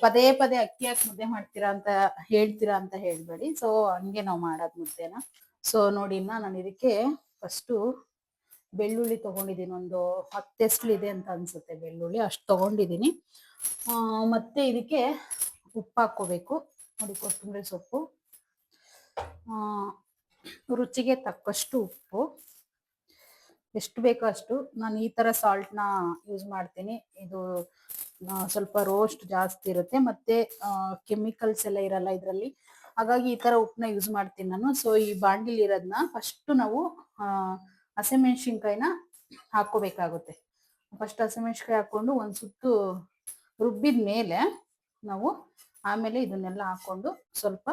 ಪದೇ ಪದೇ ಅಕ್ಕಿ ಹಾಕಿ ಮುದ್ದೆ ಮಾಡ್ತೀರಾ ಅಂತ ಹೇಳ್ತೀರಾ ಅಂತ ಹೇಳ್ಬೇಡಿ. ಸೊ ಹಂಗೆ ನಾವು ಮಾಡೋದ್ ಮುದ್ದೆನ. ಸೊ ನೋಡಿ, ಇನ್ನ ನಾನು ಇದಕ್ಕೆ ಫಸ್ಟು ಬೆಳ್ಳುಳ್ಳಿ ತಗೊಂಡಿದ್ದೀನಿ. ಒಂದು ಹತ್ತೆಸ್ಟ್ಲು ಇದೆ ಅಂತ ಅನ್ಸುತ್ತೆ ಬೆಳ್ಳುಳ್ಳಿ. ಅಷ್ಟು ತಗೊಂಡಿದ್ದೀನಿ. ಮತ್ತೆ ಇದಕ್ಕೆ ಉಪ್ಪು ಹಾಕೋಬೇಕು ನೋಡಿ, ಕೊತ್ತಂಬರಿ ಸೊಪ್ಪು. ರುಚಿಗೆ ತಕ್ಕಷ್ಟು ಉಪ್ಪು. ಎಷ್ಟು ಬೇಕೋ ಅಷ್ಟು ನಾನು ಈ ತರ ಸಾಲ್ಟ್ನ ಯೂಸ್ ಮಾಡ್ತೀನಿ. ಇದು ಸ್ವಲ್ಪ ರೋಸ್ಟ್ ಜಾಸ್ತಿ ಇರುತ್ತೆ. ಮತ್ತೆ ಕೆಮಿಕಲ್ಸ್ ಎಲ್ಲ ಇರಲ್ಲ ಇದರಲ್ಲಿ. ಹಾಗಾಗಿ ಈ ತರ ಉಪ್ಪನ್ನ ಯೂಸ್ ಮಾಡ್ತೀನಿ ನಾನು. ಸೊ ಈ ಬಾಂಡಿಲಿ ಇರೋದನ್ನ ಫಸ್ಟ್ ನಾವು ಹಸಿಮೆಣಸಿನ್ಕಾಯಿನ ಹಾಕೋಬೇಕಾಗುತ್ತೆ ಫಸ್ಟ್ ಹಸಿಮೆಣಸಿನ್ಕಾಯಿ ಹಾಕೊಂಡು ಒಂದ್ ಸುತ್ತು ರುಬ್ಬಿದ ಮೇಲೆ ನಾವು ಆಮೇಲೆ ಇದನ್ನೆಲ್ಲ ಹಾಕೊಂಡು ಸ್ವಲ್ಪ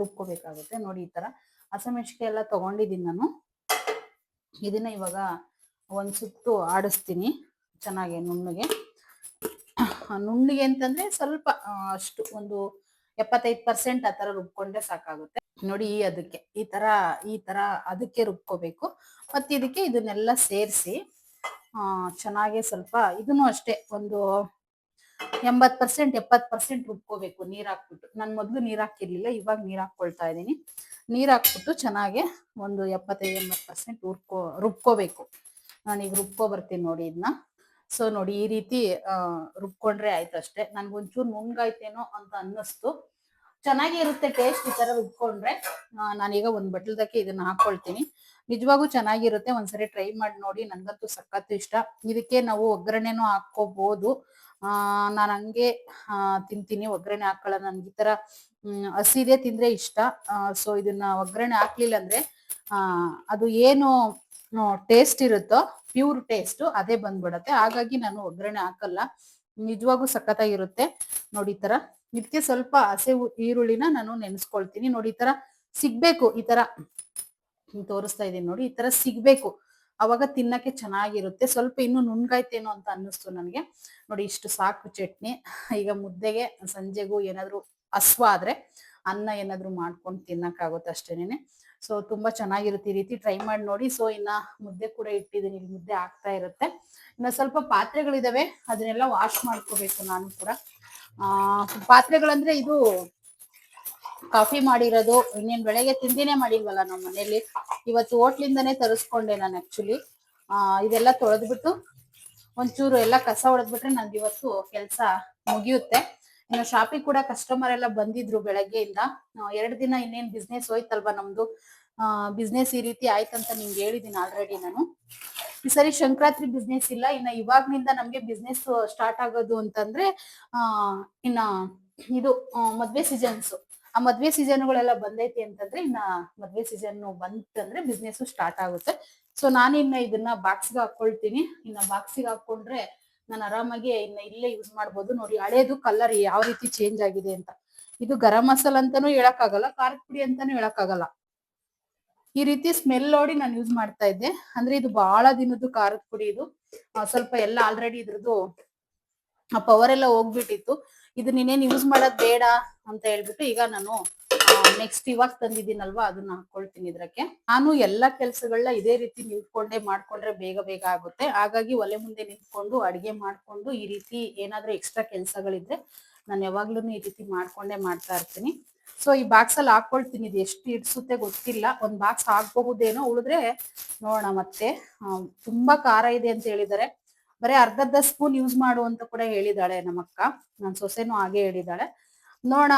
ರುಬ್ಕೋಬೇಕಾಗುತ್ತೆ. ನೋಡಿ ಈ ತರ ಹಸಿಮೆಣಸಿನ್ಕಾಯಿ ಎಲ್ಲ ತಗೊಂಡಿದ್ದೀನಿ ನಾನು. ಇದನ್ನ ಇವಾಗ ಒಂದ್ ಸುತ್ತು ಆಡಿಸ್ತೀನಿ. ಚೆನ್ನಾಗಿ ನುಣ್ಣಗೆ. ನುಣ್ಣಗೆ ಅಂತಂದ್ರೆ ಸ್ವಲ್ಪ ಅಷ್ಟು ಒಂದು ಎಪ್ಪತ್ತೈದು ಪರ್ಸೆಂಟ್ ಆ ತರ ರುಬ್ಕೊಂಡ್ರೆ ಸಾಕಾಗುತ್ತೆ. ನೋಡಿ ಈ ಅದಕ್ಕೆ, ಈ ತರ ಈ ತರ ಅದಕ್ಕೆ ರುಬ್ಕೋಬೇಕು. ಮತ್ತೆ ಇದಕ್ಕೆ ಇದನ್ನೆಲ್ಲ ಸೇರಿಸಿ ಚೆನ್ನಾಗೆ ಸ್ವಲ್ಪ ಇದನ್ನು ಅಷ್ಟೇ ಒಂದು ಎಂಬತ್ ಪರ್ಸೆಂಟ್ ಎಪ್ಪತ್ ಪರ್ಸೆಂಟ್ ರುಬ್ಕೋಬೇಕು. ನೀರ್ ಹಾಕ್ಬಿಟ್ಟು. ನಾನು ಮೊದ್ಲು ನೀರ್ ಹಾಕಿರ್ಲಿಲ್ಲ, ಇವಾಗ ನೀರ್ ಹಾಕೊಳ್ತಾ ಇದ್ದೀನಿ. ನೀರ್ ಹಾಕ್ಬಿಟ್ಟು ಚೆನ್ನಾಗಿ ಒಂದು ಎಪ್ಪತ್ತೈದು ಎಂಬತ್ತು ಪರ್ಸೆಂಟ್ ಉರ್ಕೋ ರುಬ್ಕೋಬೇಕು. ನಾನೀಗ ರುಬ್ಕೋ ಬರ್ತೀನಿ ನೋಡಿ ಇದನ್ನ ಸೊ ನೋಡಿ ಈ ರೀತಿ ರುಬ್ಕೊಂಡ್ರೆ ಆಯ್ತು ಅಷ್ಟೇ. ನನ್ಗೊಂಚೂರು ನುಂಗಾಯ್ತೇನೋ ಅಂತ ಅನ್ನಿಸ್ತು. ಚೆನ್ನಾಗಿ ಇರುತ್ತೆ ಟೇಸ್ಟ್ ಈ ತರ ರುಬ್ಕೊಂಡ್ರೆ. ನಾನೀಗ ಒಂದ್ ಬಟ್ಲದಕ್ಕೆ ಇದನ್ನ ಹಾಕೊಳ್ತೀನಿ. ನಿಜವಾಗೂ ಚೆನ್ನಾಗಿರುತ್ತೆ. ಒಂದ್ಸರಿ ಟ್ರೈ ಮಾಡಿ ನೋಡಿ. ನನ್ಗಂತೂ ಸಖತ್ತು ಇಷ್ಟ. ಇದಕ್ಕೆ ನಾವು ಒಗ್ಗರಣೆನೂ ಹಾಕೋಬಹುದು ಆ, ನಾನು ಹಂಗೆ ತಿಂತೀನಿ, ಒಗ್ಗರಣೆ ಹಾಕಲ್ಲ ನನ್ಗೆ ಈ ತರ ಹಸಿದೆ ತಿಂದ್ರೆ ಇಷ್ಟ. ಸೊ ಇದನ್ನ ಒಗ್ಗರಣೆ ಹಾಕ್ಲಿಲ್ಲ ಅಂದ್ರೆ, ಆ, ಅದು ಏನು ಟೇಸ್ಟ್ ಇರುತ್ತೋ ಪ್ಯೂರ್ ಟೇಸ್ಟ್ ಅದೇ ಬಂದ್ಬಿಡತ್ತೆ. ಹಾಗಾಗಿ ನಾನು ಒಗ್ಗರಣೆ ಹಾಕಲ್ಲ. ನಿಜವಾಗೂ ಸಖತ್ತಾಗಿರುತ್ತೆ. ನೋಡಿ ತರ. ಇದಕ್ಕೆ ಸ್ವಲ್ಪ ಹಸೆ ಈರುಳ್ಳಿನ ನಾನು ನೆನೆಸ್ಕೊಳ್ತೀನಿ. ನೋಡಿ ಈ ತರ ಸಿಗ್ಬೇಕು. ಈ ತರ, ತೋರಿಸ್ತಾ ಇದೀನಿ ನೋಡಿ. ಈ ತರ ಸಿಗ್ಬೇಕು. ಅವಾಗ ತಿನ್ನಕ್ಕೆ ಚೆನ್ನಾಗಿರುತ್ತೆ. ಸ್ವಲ್ಪ ಇನ್ನು ನುಣ್ಗಾಯ್ತೇನೋ ಅಂತ ಅನ್ನಿಸ್ತು ನನಗೆ. ನೋಡಿ ಇಷ್ಟು ಸಾಕು ಚಟ್ನಿ. ಈಗ ಮುದ್ದೆಗೆ ಸಂಜೆಗೂ ಏನಾದ್ರು ಹಸ್ವ ಆದ್ರೆ ಅನ್ನ ಏನಾದ್ರು ಮಾಡ್ಕೊಂಡು ತಿನ್ನಕ್ಕಾಗುತ್ತೆ ಅಷ್ಟೇನೆ ಸೊ ತುಂಬಾ ಚೆನ್ನಾಗಿರುತ್ತೆ ಈ ರೀತಿ ಟ್ರೈ ಮಾಡಿ ನೋಡಿ. ಸೊ ಇನ್ನ ಮುದ್ದೆ ಕೂಡ ಇಟ್ಟಿದ್ದೀನಿ. ಇಲ್ಲಿ ಮುದ್ದೆ ಆಗ್ತಾ ಇರುತ್ತೆ. ಇನ್ನ ಸ್ವಲ್ಪ ಪಾತ್ರೆಗಳಿದಾವೆ. ಅದನ್ನೆಲ್ಲ ವಾಶ್ ಮಾಡ್ಕೋಬೇಕು ನಾನು ಕೂಡ. ಆ, ಪಾತ್ರೆಗಳಂದ್ರೆ ಇದು ಕಾಫಿ ಮಾಡಿರೋದು, ಇನ್ನೇನು ಬೆಳಗ್ಗೆ ತಿಂದಿನೇ ಮಾಡಿಲ್ವಲ್ಲ ನಮ್ಮ ಮನೇಲಿ. ಇವತ್ತು ಹೋಟ್ಲಿಂದಾನೇ ತರಿಸ್ಕೊಂಡೆ ನಾನು ಆಕ್ಚುಲಿ ಆ, ಇದೆಲ್ಲ ತೊಳೆದ್ಬಿಟ್ಟು, ಒಂಚೂರು ಎಲ್ಲ ಕಸ ಹೊಡೆದ್ಬಿಟ್ರೆ ನಂದು ಇವತ್ತು ಕೆಲಸ ಮುಗಿಯುತ್ತೆ. ಇನ್ನು ಶಾಪಿಗೆ ಕೂಡ ಕಸ್ಟಮರ್ ಎಲ್ಲ ಬಂದಿದ್ರು ಬೆಳಗ್ಗೆಯಿಂದ. ಎರಡು ದಿನ ಇನ್ನೇನ್ ಬಿಸ್ನೆಸ್ ಹೋಯ್ತಲ್ವಾ ನಮ್ದು? ಬಿಸ್ನೆಸ್ ಈ ರೀತಿ ಆಯ್ತಂತ ನಿಮ್ಗೆ ಹೇಳಿದೀನಿ ಆಲ್ರೆಡಿ ನಾನು. ಈ ಸರಿ ಸಂಕ್ರಾಂತಿ ಬಿಸ್ನೆಸ್ ಇಲ್ಲ. ಇನ್ನ ಇವಾಗ್ನಿಂದ ನಮ್ಗೆ ಬಿಸ್ನೆಸ್ ಸ್ಟಾರ್ಟ್ ಆಗೋದು ಅಂತಂದ್ರೆ, ಆ, ಇನ್ನ ಇದು ಮದ್ವೆ ಸೀಸನ್ಸ್ ಆ ಮದ್ವೆ ಸೀಸನ್ಗಳೆಲ್ಲ ಬಂದೈತಿ ಅಂತಂದ್ರೆ ಇನ್ನ ಮದ್ವೆ ಸೀಸನ್ ಬಂತಂದ್ರೆ ಬಿಸ್ನೆಸ್ ಸ್ಟಾರ್ಟ್ ಆಗುತ್ತೆ. ಸೊ ನಾನು ಇನ್ನ ಇದನ್ನ ಬಾಕ್ಸ್ಗೆ ಹಾಕೊಳ್ತೀನಿ. ಇನ್ನ ಬಾಕ್ಸಿಗೆ ಹಾಕೊಂಡ್ರೆ ನಾನು ಆರಾಮಾಗಿ ಇನ್ನ ಇಲ್ಲೇ ಯೂಸ್ ಮಾಡ್ಬೋದು. ನೋಡಿ ಹಳೇದು ಕಲರ್ ಯಾವ ರೀತಿ ಚೇಂಜ್ ಆಗಿದೆ ಅಂತ. ಇದು ಗರಂ ಮಸಾಲ ಅಂತಾನೂ ಹೇಳಕ್ ಆಗಲ್ಲ ಖಾರದ ಪುಡಿ ಅಂತಾನೂ ಹೇಳಕ್ ಆಗಲ್ಲ ಈ ರೀತಿ ಸ್ಮೆಲ್ ನೋಡಿ ನಾನು ಯೂಸ್ ಮಾಡ್ತಾ ಇದ್ದೆ. ಅಂದ್ರೆ ಇದು ಬಹಳ ದಿನದ್ದು ಖಾರದ ಪುಡಿ ಇದು. ಸ್ವಲ್ಪ ಎಲ್ಲ ಆಲ್ರೆಡಿ ಇದ್ರದ್ದು ಪವರ್ ಎಲ್ಲ ಹೋಗ್ಬಿಟ್ಟಿತ್ತು. ಇದು ನೀನೇನ್ ಯೂಸ್ ಮಾಡೋದ್ ಬೇಡ ಅಂತ ಹೇಳ್ಬಿಟ್ಟು ಈಗ ನಾನು ನೆಕ್ಸ್ಟ್ ಇವಾಗ ತಂದಿದ್ದೀನಲ್ವಾ, ಅದನ್ನ ಹಾಕೊಳ್ತೀನಿ ಇದ್ರಕ್ಕೆ. ನಾನು ಎಲ್ಲಾ ಕೆಲ್ಸಗಳನ್ನ ಇದೇ ರೀತಿ ನಿಂತ್ಕೊಂಡೆ ಮಾಡ್ಕೊಂಡ್ರೆ ಬೇಗ ಬೇಗ ಆಗುತ್ತೆ. ಹಾಗಾಗಿ ಒಲೆ ಮುಂದೆ ನಿಂತ್ಕೊಂಡು ಅಡಿಗೆ ಮಾಡ್ಕೊಂಡು ಈ ರೀತಿ ಏನಾದ್ರೂ ಎಕ್ಸ್ಟ್ರಾ ಕೆಲ್ಸಗಳಿದ್ರೆ ನಾನು ಯಾವಾಗ್ಲೂ ಈ ರೀತಿ ಮಾಡ್ಕೊಂಡೇ ಮಾಡ್ತಾ ಇರ್ತೀನಿ. ಸೊ ಈ ಬಾಕ್ಸ್ ಅಲ್ಲಿ ಹಾಕೊಳ್ತೀನಿ. ಇದು ಎಷ್ಟು ಇಡ್ಸುತ್ತೆ ಗೊತ್ತಿಲ್ಲ. ಒಂದ್ ಬಾಕ್ಸ್ ಹಾಕ್ಬಹುದೇನೋ ಉಳಿದ್ರೆ ನೋಡೋಣ ಮತ್ತೆ. ತುಂಬಾ ಖಾರ ಇದೆ ಅಂತ ಹೇಳಿದ್ದಾರೆ. ಬರೀ ಅರ್ಧರ್ಧ ಸ್ಪೂನ್ ಯೂಸ್ ಮಾಡು ಅಂತ ಕೂಡ ಹೇಳಿದಾಳೆ ನಮ್ಮಕ್ಕ. ನನ್ ಸೊಸೆನು ಹಾಗೆ ಹೇಳಿದಾಳೆ. ನೋಡ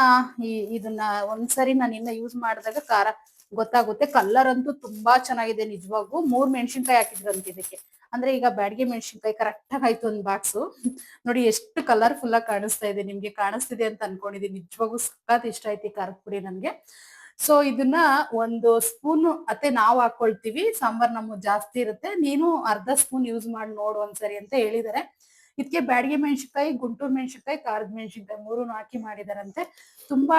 ಈ ಇದನ್ನ ಒಂದ್ಸರಿ ನಾನು ಇನ್ನ ಯೂಸ್ ಮಾಡಿದಾಗ ಖಾರ ಗೊತ್ತಾಗುತ್ತೆ. ಕಲರ್ ಅಂತೂ ತುಂಬಾ ಚೆನ್ನಾಗಿದೆ ನಿಜವಾಗೂ ಮೂರ್ ಮೆಣಸಿನ್ಕಾಯಿ ಹಾಕಿದ್ರಂತ ಇದಕ್ಕೆ. ಅಂದ್ರೆ ಈಗ ಬ್ಯಾಡ್ಗೆ ಮೆಣಸಿನ್ಕಾಯಿ ಕರೆಕ್ಟ್ ಆಗಿ ಆಯ್ತು ಒಂದ್ ಬಾಕ್ಸ್ ನೋಡಿ ಎಷ್ಟು ಕಲರ್ಫುಲ್ ಆಗಿ ಕಾಣಿಸ್ತಾ ಇದೆ ನಿಮ್ಗೆ. ಕಾಣಿಸ್ತಿದೆ ಅಂತ ಅನ್ಕೊಂಡಿದೀನಿ. ನಿಜವಾಗೂ ಸಖತ್ ಇಷ್ಟ ಆಯ್ತು ಖಾರದ ಪುಡಿ ನನ್ಗೆ. ಸೊ ಇದನ್ನ ಒಂದು ಸ್ಪೂನ್ ಅತ್ತೆ ನಾವು ಹಾಕೊಳ್ತೀವಿ. ಸಾಂಬಾರ್ ನಮ್ಗೆ ಜಾಸ್ತಿ ಇರುತ್ತೆ. ನೀನು ಅರ್ಧ ಸ್ಪೂನ್ ಯೂಸ್ ಮಾಡಿ ನೋಡು ಒಂದ್ಸರಿ ಅಂತ ಹೇಳಿದಾರೆ. ಇದಕ್ಕೆ ಬ್ಯಾಡಿಗೆ ಮೆಣಸಿನ್ಕಾಯಿ, ಗುಂಟೂರು ಮೆಣಸಿನ್ಕಾಯಿ, ಖಾರದ ಮೆಣಸಿನ್ಕಾಯಿ ಮೂರು ಹಾಕಿ ಮಾಡಿದಾರಂತೆ. ತುಂಬಾ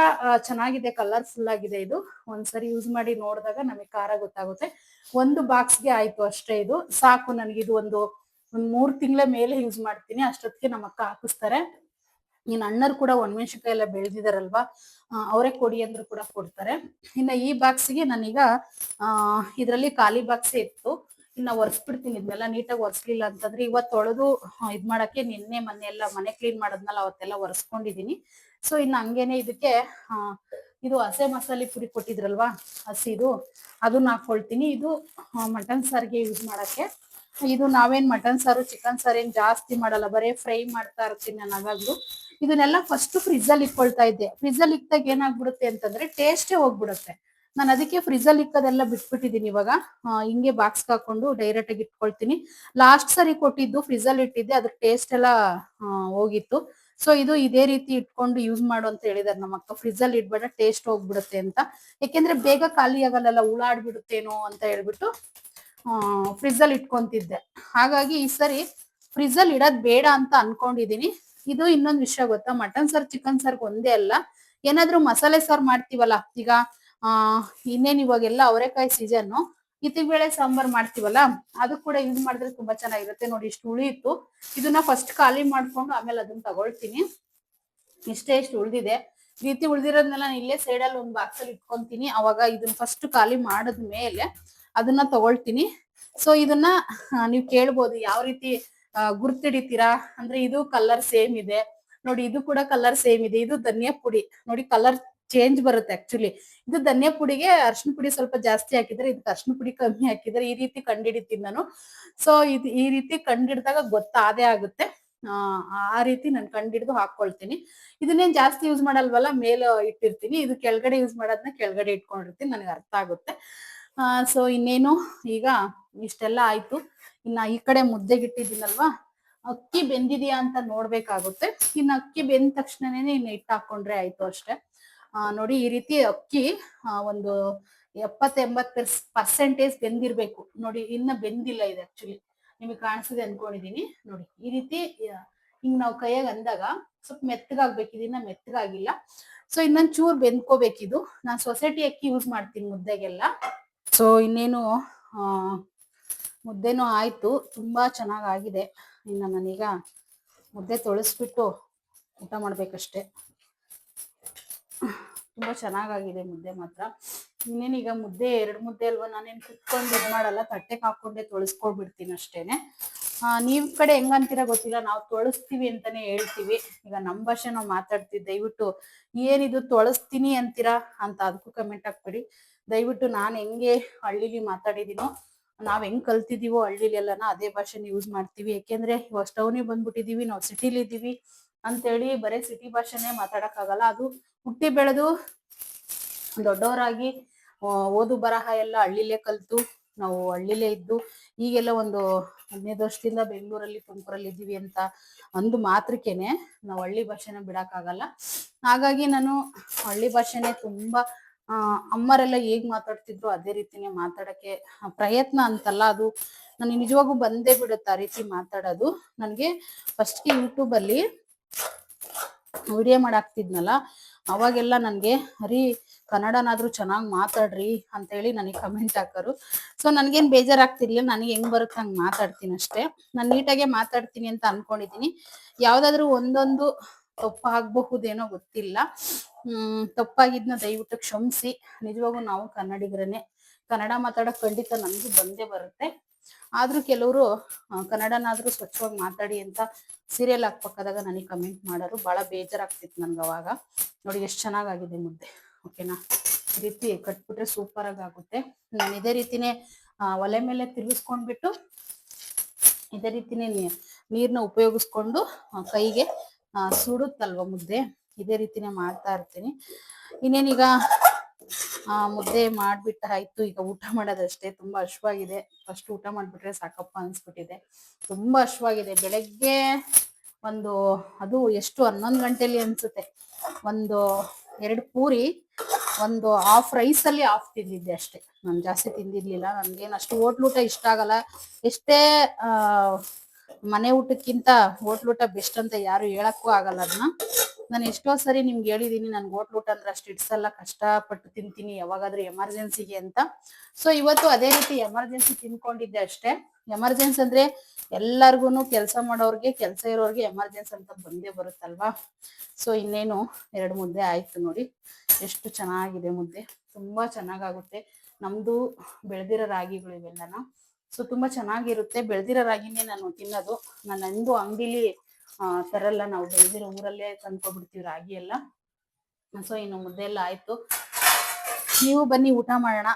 ಚೆನ್ನಾಗಿದೆ ಕಲರ್ಫುಲ್ ಆಗಿದೆ ಇದು. ಒಂದ್ಸರಿ ಯೂಸ್ ಮಾಡಿ ನೋಡಿದಾಗ ನಮಗೆ ಖಾರ ಗೊತ್ತಾಗುತ್ತೆ. ಒಂದು ಬಾಕ್ಸ್ಗೆ ಆಯ್ತು ಅಷ್ಟೇ ಇದು. ಸಾಕು ನನಗಿದು ಒಂದು, ಒಂದ್ ಮೂರ್ ತಿಂಗಳ ಮೇಲೆ ಯೂಸ್ ಮಾಡ್ತೀನಿ. ಅಷ್ಟೊತ್ತಿಗೆ ನಮ್ಮ ಅಕ್ಕ ಹಾಕಿಸ್ತಾರೆ. ಇನ್ ಅಣ್ಣರು ಕೂಡ ಒಣಮೆಣಸಿನ್ಕಾಯಿ ಎಲ್ಲ ಬೆಳೆದಿದಾರಲ್ವಾ? ಅವರೇ ಕೊಡಿ ಅಂದ್ರು ಕೂಡ ಕೊಡ್ತಾರೆ. ಇನ್ನ ಈ ಬಾಕ್ಸ್ಗೆ ನಾನೀಗ, ಆ, ಇದರಲ್ಲಿ ಖಾಲಿ ಬಾಕ್ಸೇ ಇತ್ತು. ಇನ್ನ ಒರೆಸ್ಬಿಡ್ತೀನಿ ಇದನ್ನೆಲ್ಲ ನೀಟಾಗಿ ಒರೆಸ್ಲಿಲ್ಲ ಅಂತಂದ್ರೆ ಇವತ್ತು ತೊಳೆದು ಇದ್ ಮಾಡಕ್ಕೆ ನಿನ್ನೆ ಮೊನ್ನೆ ಎಲ್ಲ ಮನೆ ಕ್ಲೀನ್ ಮಾಡದ್ನಲ್ಲ ಅವತ್ತೆಲ್ಲ ಒರೆಸ್ಕೊಂಡಿದೀನಿ. ಸೊ ಇನ್ನ ಹಂಗೇನೆ ಇದಕ್ಕೆ ಇದು ಹಸೆ ಮಸಾಲೆ ಪುಡಿ ಕೊಟ್ಟಿದ್ರಲ್ವಾ? ಹಸಿದು. ಅದನ್ನ ಹಾಕೊಳ್ತೀನಿ. ಇದು ಮಟನ್ ಸಾರಿಗೆ ಯೂಸ್ ಮಾಡಕ್ಕೆ. ಇದು ನಾವೇನ್ ಮಟನ್ ಸಾರು ಚಿಕನ್ ಸಾರು ಏನ್ ಜಾಸ್ತಿ ಮಾಡಲ್ಲ. ಬರೀ ಫ್ರೈ ಮಾಡ್ತಾ ಇರ್ತೀನಿ ನಾನು ಅವಾಗ್ಲು ಇದನ್ನೆಲ್ಲ ಫಸ್ಟ್ ಫ್ರಿಜ್ ಅಲ್ಲಿ ಇಟ್ಕೊಳ್ತಾ ಇದ್ದೆ. ಫ್ರಿಜ್ ಅಲ್ಲಿ ಇಕ್ದಾಗ ಏನಾಗ್ಬಿಡುತ್ತೆ ಅಂತಂದ್ರೆ ಟೇಸ್ಟೇ ಹೋಗ್ಬಿಡುತ್ತೆ. ನಾನು ಅದಕ್ಕೆ ಫ್ರಿಜ್ ಅಲ್ಲಿ ಇಕ್ಕದೆಲ್ಲ ಬಿಟ್ಬಿಟ್ಟಿದೀನಿ ಇವಾಗ. ಹಿಂಗೆ ಬಾಕ್ಸ್ ಹಾಕೊಂಡು ಡೈರೆಕ್ಟ್ ಆಗಿ ಇಟ್ಕೊಳ್ತೀನಿ. ಲಾಸ್ಟ್ ಸರಿ ಕೊಟ್ಟಿದ್ದು ಫ್ರಿಜ್ ಅಲ್ಲಿ ಇಟ್ಟಿದ್ದೆ, ಅದ್ರ ಟೇಸ್ಟ್ ಎಲ್ಲ ಹೋಗಿತ್ತು. ಸೊ ಇದು ಇದೇ ರೀತಿ ಇಟ್ಕೊಂಡು ಯೂಸ್ ಮಾಡು ಅಂತ ಹೇಳಿದಾರೆ ನಮ್ಮ ಅಕ್ಕ. ಫ್ರಿಜ್ ಅಲ್ಲಿ ಇಡ್ಬೇಡ ಟೇಸ್ಟ್ ಹೋಗ್ಬಿಡುತ್ತೆ ಅಂತ. ಯಾಕೆಂದ್ರೆ ಬೇಗ ಖಾಲಿ ಆಗಲ್ಲ ಉಳಾಡ್ಬಿಡುತ್ತೇನೋ ಅಂತ ಹೇಳ್ಬಿಟ್ಟು ಫ್ರಿಜ್ ಅಲ್ಲಿ ಇಟ್ಕೊಂತಿದ್ದೆ. ಹಾಗಾಗಿ ಈ ಸರಿ ಫ್ರಿಜ್ ಅಲ್ಲಿ ಇಡೋದ್ ಬೇಡ ಅಂತ ಅನ್ಕೊಂಡಿದೀನಿ. ಇದು ಇನ್ನೊಂದ್ ವಿಷಯ ಗೊತ್ತಾ? ಮಟನ್ ಸಾರ್ ಚಿಕನ್ ಸಾರ್ ಒಂದೇ ಅಲ್ಲ. ಏನಾದ್ರೂ ಮಸಾಲೆ ಸಾರ್ ಮಾಡ್ತೀವಲ್ಲ, ಈಗ, ಆ, ಇನ್ನೇನ್ ಇವಾಗೆಲ್ಲ ಅವರೆಕಾಯಿ ಸೀಸನ್ ಬೇಳೆ ಸಾಂಬಾರ್ ಮಾಡ್ತೀವಲ್ಲ, ಅದು ಕೂಡ ಯೂಸ್ ಮಾಡಿದ್ರೆ ತುಂಬಾ ಚೆನ್ನಾಗಿರುತ್ತೆ. ನೋಡಿ, ಇಷ್ಟು ಹುಳಿ ಇತ್ತು. ಇದನ್ನ ಫಸ್ಟ್ ಖಾಲಿ ಮಾಡ್ಕೊಂಡು ಆಮೇಲೆ ಅದನ್ನ ತಗೊಳ್ತೀನಿ. ಇಷ್ಟೇ, ಇಷ್ಟು ಉಳಿದಿದೆ. ರೀತಿ ಉಳ್ದಿರೋದ್ನೆಲ್ಲ ನಾನು ಇಲ್ಲೇ ಸೈಡಲ್ಲಿ ಒಂದು ಬಾಕ್ಸಲ್ಲಿ ಇಟ್ಕೊಂತೀನಿ. ಅವಾಗ ಇದನ್ನ ಫಸ್ಟ್ ಖಾಲಿ ಮಾಡಿದ್ಮೇಲೆ ಅದನ್ನ ತಗೊಳ್ತೀನಿ. ಸೊ ಇದನ್ನ ನೀವು ಕೇಳ್ಬೋದು ಯಾವ ರೀತಿ ಗುರ್ತಿಡಿತೀರಾ? ಅಂದ್ರೆ ಇದು ಕಲರ್ ಸೇಮ್ ಇದೆ. ನೋಡಿ ಇದು ಕೂಡ ಕಲರ್ ಸೇಮ್ ಇದೆ. ಇದು ಧನಿಯಾ ಪುಡಿ. ನೋಡಿ ಕಲರ್ ಚೇಂಜ್ ಬರುತ್ತೆ ಆಕ್ಚುಲಿ ಇದು ಧನಿಯಾ ಪುಡಿಗೆ ಅರ್ಶಿನ ಪುಡಿ ಸ್ವಲ್ಪ ಜಾಸ್ತಿ ಹಾಕಿದ್ರೆ ಇದಕ್ಕೆ ಅರ್ಶಿನ ಪುಡಿ ಕಮ್ಮಿ ಹಾಕಿದ್ರೆ ಈ ರೀತಿ ಕಂಡಿಡಿತೀನಿ ನಾನು. ಸೊ ಇದು ಈ ರೀತಿ ಕಂಡಿಡಿದಾಗ ಗೊತ್ತಾದೇ ಆಗುತ್ತೆ. ಆ, ಆ ರೀತಿ ನಾನು ಕಂಡಿಡ್ದು ಹಾಕೊಳ್ತೀನಿ. ಇದನ್ನೇನ್ ಜಾಸ್ತಿ ಯೂಸ್ ಮಾಡಲ್ವಲ್ಲ ಮೇಲೆ ಇಟ್ಟಿರ್ತೀನಿ. ಇದು ಕೆಳಗಡೆ ಯೂಸ್ ಮಾಡೋದನ್ನ ಕೆಳಗಡೆ ಇಟ್ಕೊಂಡಿರ್ತೀನಿ. ನನಗೆ ಅರ್ಥ ಆಗುತ್ತೆ. ಸೊ ಇನ್ನೇನು? ಈಗ ಇಷ್ಟೆಲ್ಲ ಆಯ್ತು. ಇನ್ನ ಈ ಕಡೆ ಮುದ್ದೆಗೆ ಇಟ್ಟಿದ್ದೀನಲ್ವಾ ಅಕ್ಕಿ ಬೆಂದಿದ್ಯಾ ಅಂತ ನೋಡ್ಬೇಕಾಗುತ್ತೆ. ಇನ್ನು ಅಕ್ಕಿ ಬೆಂದ ತಕ್ಷಣನೇ ಇನ್ನು ಹಿಟ್ಟು ಹಾಕೊಂಡ್ರೆ ಆಯ್ತು ಅಷ್ಟೇ. ನೋಡಿ ಈ ರೀತಿ ಅಕ್ಕಿ ಒಂದು ಎಪ್ಪತ್ತೆಂಬತ್ ಪರ್ಸೆಂಟೇಜ್ ಬೆಂದಿರ್ಬೇಕು. ನೋಡಿ, ಇನ್ನ ಬೆಂದಿಲ್ಲ ಇದು ಆಕ್ಚುಲಿ ನಿಮಗೆ ಕಾಣಿಸಿದೆ ಅನ್ಕೊಂಡಿದೀನಿ. ನೋಡಿ, ಈ ರೀತಿ ಹಿಂಗ್ ನಾವು ಕೈಯಾಗ ಅಂದಾಗ ಸ್ವಲ್ಪ ಮೆತ್ತಗಾಗ್ಬೇಕು. ಇದನ್ನ ಮೆತ್ತಗಾಗಿಲ್ಲ. ಸೊ ಇನ್ನೊಂದ್ ಚೂರ್ ಬೆಂದ್ಕೋಬೇಕಿದು. ನಾನು ಸೊಸೈಟಿ ಅಕ್ಕಿ ಯೂಸ್ ಮಾಡ್ತೀನಿ ಮುದ್ದೆಗೆಲ್ಲ. ಸೊ ಇನ್ನೇನು ಮುದ್ದೆನೂ ಆಯ್ತು, ತುಂಬಾ ಚೆನ್ನಾಗಾಗಿದೆ. ಇನ್ನು ನಾನೀಗ ಮುದ್ದೆ ತೊಳಸ್ಬಿಟ್ಟು ಊಟ ಮಾಡ್ಬೇಕಷ್ಟೆ. ತುಂಬಾ ಚೆನ್ನಾಗಾಗಿದೆ ಮುದ್ದೆ ಮಾತ್ರ. ಇನ್ನೇನೀಗ ಮುದ್ದೆ, ಎರಡು ಮುದ್ದೆ ಅಲ್ವಾ? ನಾನೇನು ಕುತ್ಕೊಂಡು ಇದು ಮಾಡಲ್ಲ ತಟ್ಟೆಗೆ ಹಾಕೊಂಡೆ ತೊಳಸ್ಕೊಳ್ಬಿಡ್ತೀನಿ ಅಷ್ಟೇನೆ. ನೀವ್ ಕಡೆ ಹೆಂಗಂತೀರ ಗೊತ್ತಿಲ್ಲ, ನಾವು ತೊಳಸ್ತೀವಿ ಅಂತಾನೆ ಹೇಳ್ತೀವಿ. ಈಗ ನಮ್ಮ ಭಾಷೆ ನಾವು ಮಾತಾಡ್ತೀವಿ, ದಯವಿಟ್ಟು ಏನಿದು ತೊಳಸ್ತೀನಿ ಅಂತೀರಾ ಅಂತ ಅದಕ್ಕೂ ಕಮೆಂಟ್ ಹಾಕ್ಬಿಡಿ. ದಯವಿಟ್ಟು ನಾನು ಹೆಂಗೆ ಹಳ್ಳಿಲಿ ಮಾತಾಡಿದೀನೋ ನಾವ್ ಹೆಂಗ್ ಕಲ್ತಿದೀವೋ ಹಳ್ಳಿಲಿ ಎಲ್ಲಾನ ಅದೇ ಭಾಷೆನ ಯೂಸ್ ಮಾಡ್ತೀವಿ. ಯಾಕೆಂದ್ರೆ ಇವಾಗ ಸ್ಟವ್ನಿಗೆ ಬಂದ್ಬಿಟ್ಟಿದೀವಿ, ನಾವ್ ಸಿಟಿಲಿ ಇದೀವಿ ಅಂತೇಳಿ ಬರೀ ಸಿಟಿ ಭಾಷೆನೇ ಮಾತಾಡಕ್ಕಾಗಲ್ಲ. ಅದು ಹುಟ್ಟಿ ಬೆಳೆದು ದೊಡ್ಡವರಾಗಿ ಓದು ಬರಹ ಎಲ್ಲ ಹಳ್ಳಿಲೇ ಕಲ್ತು, ನಾವು ಹಳ್ಳಿಲೇ ಇದ್ದು, ಈಗೆಲ್ಲ ಒಂದು ಹದಿನೈದು ವರ್ಷದಿಂದ ಬೆಂಗಳೂರಲ್ಲಿ, ತುಮಕೂರಲ್ಲಿ ಇದ್ದೀವಿ ಅಂತ ಅಂದು ಮಾತ್ರಕ್ಕೇನೆ ನಾವು ಹಳ್ಳಿ ಭಾಷೆನ ಬಿಡಕ್ಕಾಗಲ್ಲ. ಹಾಗಾಗಿ ನಾನು ಹಳ್ಳಿ ಭಾಷೆನೆ ತುಂಬಾ ಆ, ಅಮ್ಮರೆಲ್ಲ ಹೇಗ್ ಮಾತಾಡ್ತಿದ್ರು ಅದೇ ರೀತಿನೇ ಮಾತಾಡಕ್ಕೆ ಪ್ರಯತ್ನ ಅಂತಲ್ಲ ಅದು. ನನಗೆ ನಿಜವಾಗೂ ಬಂದೇ ಬಿಡುತ್ತೆ ಆ ರೀತಿ ಮಾತಾಡೋದು. ನನಗೆ ಫಸ್ಟ್ಗೆ ಯೂಟ್ಯೂಬ್ ಅಲ್ಲಿ ವಿಡಿಯೋ ಮಾಡಾಕ್ತಿದ್ನಲ್ಲ, ಅವಾಗೆಲ್ಲ ನನಗೆ ಹರಿ ಕನ್ನಡನಾದ್ರೂ ಚೆನ್ನಾಗಿ ಮಾತಾಡ್ರಿ ಅಂತೇಳಿ ನನಗೆ ಕಮೆಂಟ್ ಹಾಕೋರು. ಸೊ ನನ್ಗೇನ್ ಬೇಜಾರಾಗ್ತಿರ್ಲಿಲ್ಲ, ನನಗೆ ಹೆಂಗ್ ಬರುತ್ತೆ ಹಂಗ್ ಮಾತಾಡ್ತೀನಿ ಅಷ್ಟೇ. ನಾನು ನೀಟಾಗೆ ಮಾತಾಡ್ತೀನಿ ಅಂತ ಅನ್ಕೊಂಡಿದೀನಿ ಯಾವ್ದಾದ್ರು ಒಂದೊಂದು ತಪ್ಪಾಗಬಹುದೇನೋ ಗೊತ್ತಿಲ್ಲ. ಹ್ಮ್, ತಪ್ಪಾಗಿದ್ನ ದಯವಿಟ್ಟು ಕ್ಷಮಿಸಿ. ನಿಜವಾಗೂ ನಾವು ಕನ್ನಡಿಗರನ್ನೇ. ಕನ್ನಡ ಮಾತಾಡಕ್ ಖಂಡಿತ ನಮಗೂ ಬಂದೇ ಬರುತ್ತೆ. ಆದ್ರೂ ಕೆಲವರು ಕನ್ನಡನಾದ್ರೂ ಸ್ವಚ್ಛವಾಗಿ ಮಾತಾಡಿ ಅಂತ ಸೀರಿಯಲ್ ಹಾಕ್ಬೇಕಾದಾಗ ನನಗೆ ಕಮೆಂಟ್ ಮಾಡೋರು ಬಹಳ ಬೇಜಾರಾಗ್ತಿತ್ತು ನನ್ಗೆ ಅವಾಗ. ನೋಡಿ ಎಷ್ಟು ಚೆನ್ನಾಗಾಗಿದೆ ಮುದ್ದೆ. ಓಕೆನಾ ಈ ರೀತಿ ಕಟ್ಬಿಟ್ರೆ ಸೂಪರ್ ಆಗಿ ಆಗುತ್ತೆ ನಾನು ಇದೇ ರೀತಿನೇ ಒಲೆ ಮೇಲೆ ತಿರುಗಿಸ್ಕೊಂಡ್ಬಿಟ್ಟು, ಇದೇ ರೀತಿನೇ ನೀ- ನೀರ್ನ ಉಪಯೋಗಿಸ್ಕೊಂಡು ಕೈಗೆ ಸುಡುತ್ತಲ್ವ ಮುದ್ದೆ? ಇದೇ ರೀತಿನೇ ಮಾಡ್ತಾ ಇರ್ತೀನಿ. ಇನ್ನೇನೀಗ, ಆ, ಮುದ್ದೆ ಮಾಡ್ಬಿಟ್ಟ ಆಯ್ತು. ಈಗ ಊಟ ಮಾಡೋದಷ್ಟೇ. ತುಂಬಾ ಹಶ್ವಾಗಿದೆ. ಫಸ್ಟ್ ಊಟ ಮಾಡ್ಬಿಟ್ರೆ ಸಾಕಪ್ಪ ಅನ್ಸ್ಬಿಟ್ಟಿದೆ. ತುಂಬಾ ಹಶ್ವಾಗಿದೆ. ಬೆಳಗ್ಗೆ ಒಂದು, ಅದು ಎಷ್ಟು? ಹನ್ನೊಂದು ಗಂಟೆಲಿ ಅನ್ಸುತ್ತೆ. ಒಂದು, ಎರಡು ಪೂರಿ, ಒಂದು ಹಾಫ್ ರೈಸ್ ಅಲ್ಲಿ ಹಾಫ್ ತಿಂದಿದ್ದೆ ಅಷ್ಟೇ. ನಾನು ಜಾಸ್ತಿ ತಿಂದಿರ್ಲಿಲ್ಲ. ನನ್ಗೇನು ಅಷ್ಟು ಹೋಟ್ಲ್ ಊಟ ಇಷ್ಟ ಆಗಲ್ಲ. ಎಷ್ಟೇ, ಆ ಮನೆ ಊಟಕ್ಕಿಂತ ಹೋಟ್ಲ್ ಊಟ ಬೆಸ್ಟ್ ಅಂತ ಯಾರು ಹೇಳಕ್ಕೂ ಆಗಲ್ಲ ಅದನ್ನ ನಾನು ಎಷ್ಟೋ ಸರಿ ನಿಮ್ಗೆ ಹೇಳಿದೀನಿ ನನ್ಗೆ ಹೋಟ್ಲ್ ಊಟ ಅಂದ್ರೆ ಅಷ್ಟು ಇಡ್ಸಲ್ಲ ಕಷ್ಟಪಟ್ಟು ತಿಂತೀನಿ, ಯಾವಾಗಾದ್ರೂ ಎಮರ್ಜೆನ್ಸಿಗೆ ಅಂತ. ಸೊ ಇವತ್ತು ಅದೇ ರೀತಿ ಎಮರ್ಜೆನ್ಸಿ ತಿನ್ಕೊಂಡಿದ್ದೆ ಅಷ್ಟೇ. ಎಮರ್ಜೆನ್ಸಿ ಅಂದ್ರೆ ಎಲ್ಲಾರ್ಗು ಕೆಲಸ ಮಾಡೋರ್ಗೆ, ಕೆಲಸ ಇರೋರ್ಗೆ ಎಮರ್ಜೆನ್ಸಿ ಅಂತ ಬಂದೇ ಬರುತ್ತಲ್ವಾ? ಸೊ ಇನ್ನೇನು ಎರಡು ಮುದ್ದೆ ಆಯ್ತು ನೋಡಿ. ಎಷ್ಟು ಚೆನ್ನಾಗಿದೆ ಮುದ್ದೆ. ತುಂಬಾ ಚೆನ್ನಾಗಾಗುತ್ತೆ. ನಮ್ದು ಬೆಳೆದಿರೋ ರಾಗಿಗಳು ಇವೆಲ್ಲನ ಸೊ ತುಂಬಾ ಚೆನ್ನಾಗಿರುತ್ತೆ. ಬೆಳೆದಿರೋ ರಾಗಿನೇ ನಾನು ತಿನ್ನೋದು. ನಾನು ಅಂದು ಅಂಗಡಿಲಿ, ಆ, ತರಲ್ಲ. ನಾವು ಬೆಳೆದಿರೋ ಊರಲ್ಲೇ ತಂದ್ಕೊಬಿಡ್ತೀವಿ ರಾಗಿ ಎಲ್ಲ. ಸೊ ಇನ್ನು ಮುದ್ದೆ ಎಲ್ಲ ಆಯ್ತು. ನೀವು ಬನ್ನಿ ಊಟ ಮಾಡೋಣ.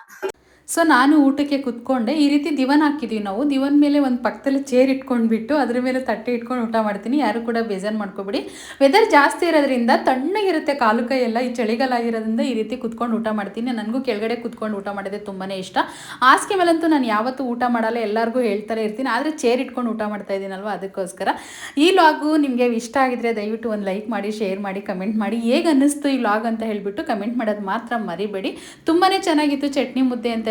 ಸೊ ನಾನು ಊಟಕ್ಕೆ ಕುತ್ಕೊಂಡೆ. ಈ ರೀತಿ ದಿವನ್ ಹಾಕಿದ್ವಿ ನಾವು. ದಿವನ್ ಮೇಲೆ ಒಂದು ಪಕ್ಕದಲ್ಲಿ ಚೇರ್ ಇಟ್ಕೊಂಡ್ಬಿಟ್ಟು ಅದ್ರ ಮೇಲೆ ತಟ್ಟೆ ಇಟ್ಕೊಂಡು ಊಟ ಮಾಡ್ತೀನಿ. ಯಾರು ಕೂಡ ಬೇಜಾರು ಮಾಡ್ಕೋಬೇಡಿ. ವೆದರ್ ಜಾಸ್ತಿ ಇರೋದ್ರಿಂದ ತಣ್ಣಗಿರುತ್ತೆ ಕಾಲು ಕೈ ಎಲ್ಲ. ಈ ಚಳಿಗಾಲ ಆಗಿರೋದ್ರಿಂದ ಈ ರೀತಿ ಕುತ್ಕೊಂಡು ಊಟ ಮಾಡ್ತೀನಿ. ನನಗೂ ಕೆಳಗಡೆ ಕುತ್ಕೊಂಡು ಊಟ ಮಾಡೋದೇ ತುಂಬಾ ಇಷ್ಟ. ಹಾಸಿಗೆ ಮೇಲಂತೂ ನಾನು ಯಾವತ್ತೂ ಊಟ ಮಾಡಲ್ಲ. ಎಲ್ಲರಿಗೂ ಹೇಳ್ತಾರೆ ಇರ್ತೀನಿ. ಆದರೆ ಚೇರ್ ಇಟ್ಕೊಂಡು ಊಟ ಮಾಡ್ತಾ ಇದ್ದೀನಲ್ವ ಅದಕ್ಕೋಸ್ಕರ. ಈ ಲಾಗು ನಿಮಗೆ ಇಷ್ಟ ಆಗಿದ್ರೆ ದಯವಿಟ್ಟು ಒಂದು ಲೈಕ್ ಮಾಡಿ ಶೇರ್ ಮಾಡಿ ಕಮೆಂಟ್ ಮಾಡಿ. ಹೇಗೆ ಅನ್ನಿಸ್ತು ಈ ಲಾಗ್ ಅಂತ ಹೇಳಿಬಿಟ್ಟು ಕಮೆಂಟ್ ಮಾಡೋದು ಮಾತ್ರ ಮರಿಬೇಡಿ. ತುಂಬಾ ಚೆನ್ನಾಗಿತ್ತು ಚಟ್ನಿ ಮುದ್ದೆ ಅಂತ